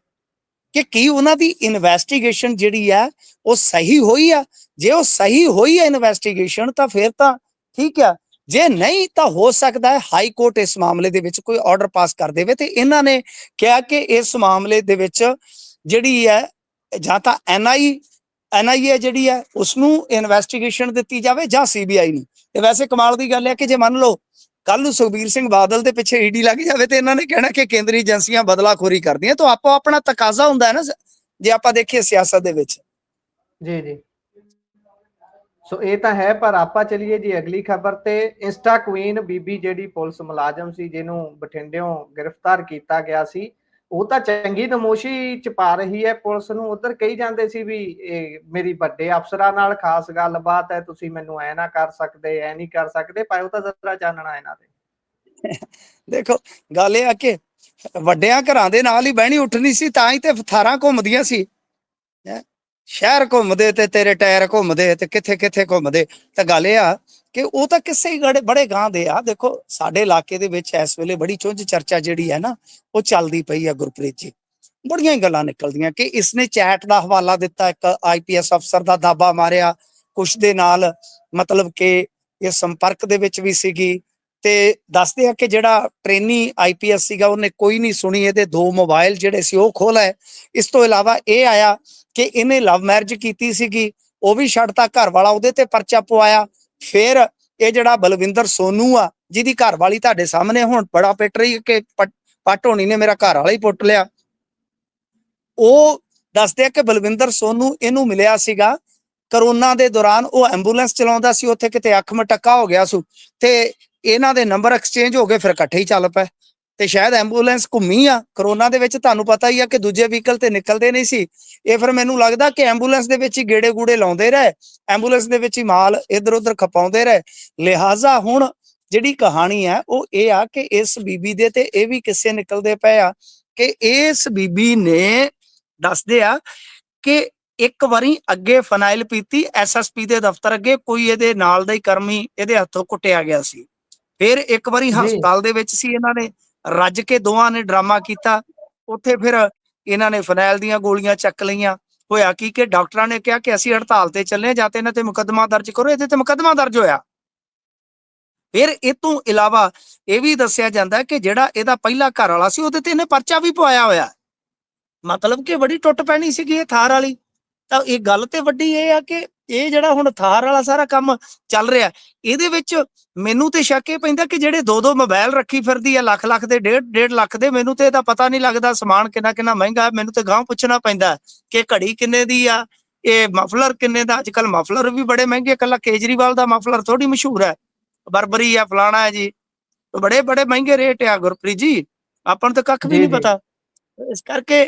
ਕਿ ਕੀ ਉਹਨਾਂ ਦੀ ਇਨਵੈਸਟੀਗੇਸ਼ਨ ਜਿਹੜੀ ਹੈ, ਉਹ ਸਹੀ ਹੋਈ ਆ। ਜੇ ਉਹ ਸਹੀ ਹੋਈ ਹੈ ਇਨਵੈਸਟੀਗੇਸ਼ਨ ਤਾਂ ਫਿਰ ਤਾਂ ਠੀਕ ਆ? ਜੇ ਨਹੀਂ, ਤਾਂ ਹੋ ਸਕਦਾ ਹੈ ਹਾਈ ਕੋਰਟ ਇਸ ਮਾਮਲੇ ਦੇ ਵਿੱਚ ਕੋਈ ਆਰਡਰ ਪਾਸ ਕਰ ਦੇਵੇ ਤੇ ਇਹਨਾਂ ਨੇ ਕਿਹਾ ਕਿ ਇਸ ਮਾਮਲੇ ਦੇ ਵਿੱਚ ਜਿਹੜੀ ਹੈ, ਜਾਂ ਤਾਂ ਐਨਆਈ ਐਨਆਈਏ ਜਿਹੜੀ ਹੈ ਉਸ ਨੂੰ ਇਨਵੈਸਟੀਗੇਸ਼ਨ ਦਿੱਤੀ ਜਾਵੇ ਜਾਂ ਸੀਬੀਆਈ ਨੂੰ। ਤੇ ਵੈਸੇ ਕਮਾਲ ਦੀ ਗੱਲ ਹੈ ਕਿ ਜੇ ਮੰਨ ਲਓ ਕੱਲ ਨੂੰ ਸੁਖਬੀਰ ਸਿੰਘ ਬਾਦਲ ਦੇ ਪਿੱਛੇ ਈਡੀ ਲੱਗ ਜਾਵੇ ਤੇ ਇਹਨਾਂ ਨੇ ਕਹਿਣਾ ਕਿ ਕੇਂਦਰੀ ਏਜੰਸੀਆਂ ਬਦਲਾਖੋਰੀ ਕਰਦੀਆਂ, ਤਾਂ ਆਪੋ ਆਪਣਾ ਤਕਾਜ਼ਾ ਹੁੰਦਾ ਹੈ ਨਾ, ਜੇ ਆਪਾਂ ਦੇਖੀਏ ਸਿਆਸਤ ਦੇ ਵਿੱਚ। ਜੀ ਜੀ। ਸੋ ਇਹ ਤਾਂ ਹੈ, ਪਰ ਆਪਾਂ ਚਲੀਏ ਜੀ ਅਗਲੀ ਖਬਰ ਤੇ। ਇੰਸਟਾ ਕੁਈਨ ਬੀਬੀ ਜਿਹੜੀ ਪੁਲਿਸ ਮੁਲਾਜ਼ਮ ਸੀ, ਜਿਹਨੂੰ ਬਠਿੰਡਿਓਂ ਗ੍ਰਿਫਤਾਰ ਕੀਤਾ ਗਿਆ ਸੀ, ਉਹ ਤਾਂ ਚੰਗੀ ਨਮੋਸ਼ੀ ਚ ਪਾ ਰਹੀ ਹੈ ਪੁਲਿਸ ਨੂੰ। ਉਧਰ ਕਹੀ ਜਾਂਦੇ ਸੀ ਵੀ, ਇਹ ਮੇਰੀ ਵੱਡੇ ਅਫਸਰਾਂ ਨਾਲ ਖਾਸ ਗੱਲਬਾਤ ਹੈ, ਤੁਸੀਂ ਮੈਨੂੰ ਐ ਨਾ ਕਰ ਸਕਦੇ, ਐ ਨਹੀਂ ਕਰ ਸਕਦੇ, ਪਰ ਉਹ ਤਾਂ ਜ਼ਰਾ ਜਾਣਨਾ ਇਹਨਾਂ ਦੇ। ਦੇਖੋ, ਗੱਲ ਇਹ ਆ ਕਿ ਵੱਡਿਆਂ ਘਰਾਂ ਦੇ ਨਾਲ ਹੀ ਬਹਿਣੀ ਉੱਠਣੀ ਸੀ, ਤਾਂ ਹੀ ਤੇ ਥਾਰਾਂ ਘੁੰਮਦੀਆਂ ਸੀ। ਹੈਂ। ਸ਼ਹਿਰ ਘੁੰਮਦੇ ਤੇ ਤੇਰੇ ਟਾਇਰ ਘੁੰਮਦੇ ਤੇ ਕਿੱਥੇ ਕਿੱਥੇ ਘੁੰਮਦੇ? ਤਾਂ ਗੱਲ ਇਹ ਆ ਕਿ ਉਹ ਤਾਂ ਕਿਸੇ ਹੀ ਗੜੇ ਬੜੇ ਗਾਂ ਦੇ ਆ। ਦੇਖੋ, ਸਾਡੇ ਇਲਾਕੇ ਦੇ ਵਿੱਚ ਇਸ ਵੇਲੇ ਬੜੀ ਚੁੰਝ ਚਰਚਾ ਜਿਹੜੀ ਹੈ ਨਾ, ਉਹ ਚੱਲਦੀ ਪਈ ਆ ਗੁਰਪ੍ਰੀਤ ਜੀ। ਬੜੀਆਂ ਹੀ ਗੱਲਾਂ ਨਿਕਲਦੀਆਂ ਕਿ ਇਸਨੇ ਚੈਟ ਦਾ ਹਵਾਲਾ ਦਿੱਤਾ, ਇੱਕ ਆਈਪੀਐਸ ਅਫਸਰ ਦਾ ਦਾਬਾ ਮਾਰਿਆ, ਕੁਛ ਦੇ ਨਾਲ ਮਤਲਬ ਕਿ ਇਹ ਸੰਪਰਕ ਦੇ ਵਿੱਚ ਵੀ ਸੀਗੀ। ਤੇ ਦੱਸਦੇ ਆ ਕਿ ਜਿਹੜਾ ਟ੍ਰੇਨੀ ਆਈਪੀਐਸ ਸੀਗਾ, ਉਹਨੇ ਕੋਈ ਨਹੀਂ ਸੁਣੀ। ਇਹਦੇ ਦੋ ਮੋਬਾਈਲ ਜਿਹੜੇ ਸੀ, ਉਹ ਖੋਲਿਆ ਇਸ ਤੋਂ ਇਲਾਵਾ ਇਹ ਆਇਆ ਕਿ ਇਹਨੇ ਲਵ ਮੈਰਿਜ ਕੀਤੀ ਸੀਗੀ, ਉਹ ਵੀ ਛੱਡਤਾ ਘਰ ਵਾਲਾ ਉਹਦੇ ਤੇ ਪਰਚਾ ਪਵਾਇਆ। ਫਿਰ ਇਹ ਜਿਹੜਾ ਬਲਵਿੰਦਰ ਸੋਨੂ ਆ, ਜਿਹਦੀ ਘਰ ਵਾਲੀ ਤੁਹਾਡੇ ਸਾਹਮਣੇ ਹੁਣ ਬੜਾ ਪਿੱਟ ਰਹੀ ਕਿ ਪਟ- ਪੱਟ ਹੋਣੀ ਨੇ ਮੇਰਾ ਘਰ ਵਾਲਾ ਹੀ ਪੁੱਟ ਲਿਆ। ਉਹ ਦੱਸਦੇ ਆ ਕਿ ਬਲਵਿੰਦਰ ਸੋਨੂ ਇਹਨੂੰ ਮਿਲਿਆ ਸੀਗਾ, ਕਰੋਨਾ ਦੇ ਦੌਰਾਨ ਉਹ ਐਂਬੂਲੈਂਸ ਚਲਾਉਂਦਾ ਸੀ, ਉੱਥੇ ਕਿਤੇ ਅੱਖ ਮਟਕਾ ਹੋ ਗਿਆ ਸੀ। ਤੇ ਇਹਨਾਂ ਦੇ ਨੰਬਰ ਐਕਸਚੇਂਜ ਹੋ ਗਏ, ਫਿਰ ਇਕੱਠੇ ਹੀ ਚੱਲ ਪਏ। ਤੇ ਸ਼ਾਇਦ ਐਂਬੂਲੈਂਸ ਘੁੰਮੀ ਆ। ਕਰੋਨਾ ਦੇ ਵਿੱਚ ਤੁਹਾਨੂੰ ਪਤਾ ਹੀ ਆ ਕਿ ਦੂਜੇ ਵਹੀਕਲ ਤੇ ਨਿਕਲਦੇ ਨਹੀਂ ਸੀ। ਇਹ ਫਿਰ ਮੈਨੂੰ ਲੱਗਦਾ ਕਿ ਐਂਬੂਲੈਂਸ ਦੇ ਵਿੱਚ ਹੀ ਗੇੜੇ ਗੂੜੇ ਲਾਉਂਦੇ ਰਹੇ। ਐਂਬੂਲੈਂਸ ਦੇ ਵਿੱਚ ਹੀ ਮਾਲ ਇੱਧਰ ਉੱਧਰ ਖਪਾਉਂਦੇ ਰਹੇ। ਲਿਹਾਜ਼ਾ ਹੁਣ ਜਿਹੜੀ ਕਹਾਣੀ ਹੈ ਉਹ ਇਹ ਆ ਕਿ ਇਸ ਬੀਬੀ ਦੇ ਤੇ ਇਹ ਵੀ ਕਿੱਸੇ ਨਿਕਲਦੇ ਪਏ ਆ ਕਿ ਇਸ ਬੀਬੀ ਨੇ ਦੱਸਦੇ ਆ ਕਿ ਇੱਕ ਵਾਰੀ ਅੱਗੇ ਫਨਾਈਲ ਪੀਤੀ ਐਸਐਸਪੀ ਦੇ ਦਫ਼ਤਰ ਅੱਗੇ ਕੋਈ ਇਹਦੇ ਨਾਲ ਦਾ ਹੀ ਕਰਮੀ ਇਹਦੇ ਹੱਥੋਂ ਕੁੱਟਿਆ ਗਿਆ ਸੀ। ਫਿਰ ਇੱਕ ਵਾਰੀ। ਹਸਪਤਾਲ ਦੇ ਵਿੱਚ ਸੀ ਇਹਨਾਂ ਨੇ। ਰੱਜ ਕੇ ਦੋਵਾਂ ਨੇ ਡਰਾਮਾ ਕੀਤਾ। ਉੱਥੇ ਫਿਰ ਇਹਨਾਂ ਨੇ ਫਨੈਲ ਦੀਆਂ ਗੋਲੀਆਂ ਚੱਕ ਲਈਆਂ। ਹੋਇਆ ਕੀ ਕਿ ਡਾਕਟਰਾਂ ਨੇ ਕਿਹਾ ਕਿ ਅਸੀਂ ਹੜਤਾਲ ਤੇ ਚੱਲੇ ਹਾਂ, ਜਾਂ ਤੇ ਇਹਨਾਂ ਤੇ ਮੁਕੱਦਮਾ ਦਰਜ ਕਰੋ ਇਹਦੇ ਤੇ ਮੁਕੱਦਮਾ ਦਰਜ ਹੋਇਆ। ਫਿਰ ਇਹ ਤੋਂ ਇਲਾਵਾ ਇਹ ਵੀ ਦੱਸਿਆ ਜਾਂਦਾ ਕਿ ਜਿਹੜਾ ਇਹਦਾ ਪਹਿਲਾ ਘਰ ਵਾਲਾ ਸੀ ਉਹਦੇ ਤੇ ਇਹਨੇ ਪਰਚਾ ਵੀ ਪਵਾਇਆ ਹੋਇਆ। ਮਤਲਬ ਕਿ ਬੜੀ ਟੁੱਟ ਪੈਣੀ ਸੀਗੀ ਇਹ ਥਾਰ ਵਾਲੀ। ਤਾਂ ਇਹ ਗੱਲ ਤੇ ਵੱਡੀ ਇਹ ਆ ਕਿ ਇਹ ਜਿਹੜਾ ਹੁਣ ਥਾਰ ਵਾਲਾ ਸਾਰਾ ਕੰਮ ਚੱਲ ਰਿਹਾ ਇਹਦੇ ਵਿੱਚ ਮੈਨੂੰ ਤੇ ਸ਼ੱਕ ਇਹ ਪੈਂਦਾ ਕਿ ਜਿਹੜੇ ਦੋ ਦੋ ਮੋਬਾਈਲ ਰੱਖੀ ਫਿਰਦੀ ਆ ਲੱਖ ਲੱਖ ਦੇ ਡੇਢ ਡੇਢ ਲੱਖ ਦੇ ਮੈਨੂੰ ਤੇ ਇਹਦਾ ਪਤਾ ਨਹੀਂ ਲੱਗਦਾ ਸਮਾਨ ਕਿੰਨਾ ਕਿੰਨਾ ਮਹਿੰਗਾ ਹੈ। ਮੈਨੂੰ ਤੇ ਗਾਂ ਪੁੱਛਣਾ ਪੈਂਦਾ ਕਿ ਘੜੀ ਕਿੰਨੇ ਦੀ ਆ ਇਹ ਮਫਲਰ ਕਿੰਨੇ ਦਾ ਅੱਜ ਕੱਲ ਮਫਲਰ ਵੀ ਬੜੇ ਮਹਿੰਗੇ ਕੱਲਾ ਕੇਜਰੀਵਾਲ ਦਾ ਮਫਲਰ ਥੋੜੀ ਮਸ਼ਹੂਰ ਹੈ ਬਰਬਰੀ ਆ ਫਲਾਣਾ ਹੈ ਜੀ ਤੇ ਬੜੇ ਬੜੇ ਮਹਿੰਗੇ ਰੇਟ ਆ ਗੁਰਪ੍ਰੀਤ ਜੀ ਆਪਾਂ ਨੂੰ ਤਾਂ ਕੱਖ ਵੀ ਨਹੀਂ। ਪਤਾ ਇਸ ਕਰਕੇ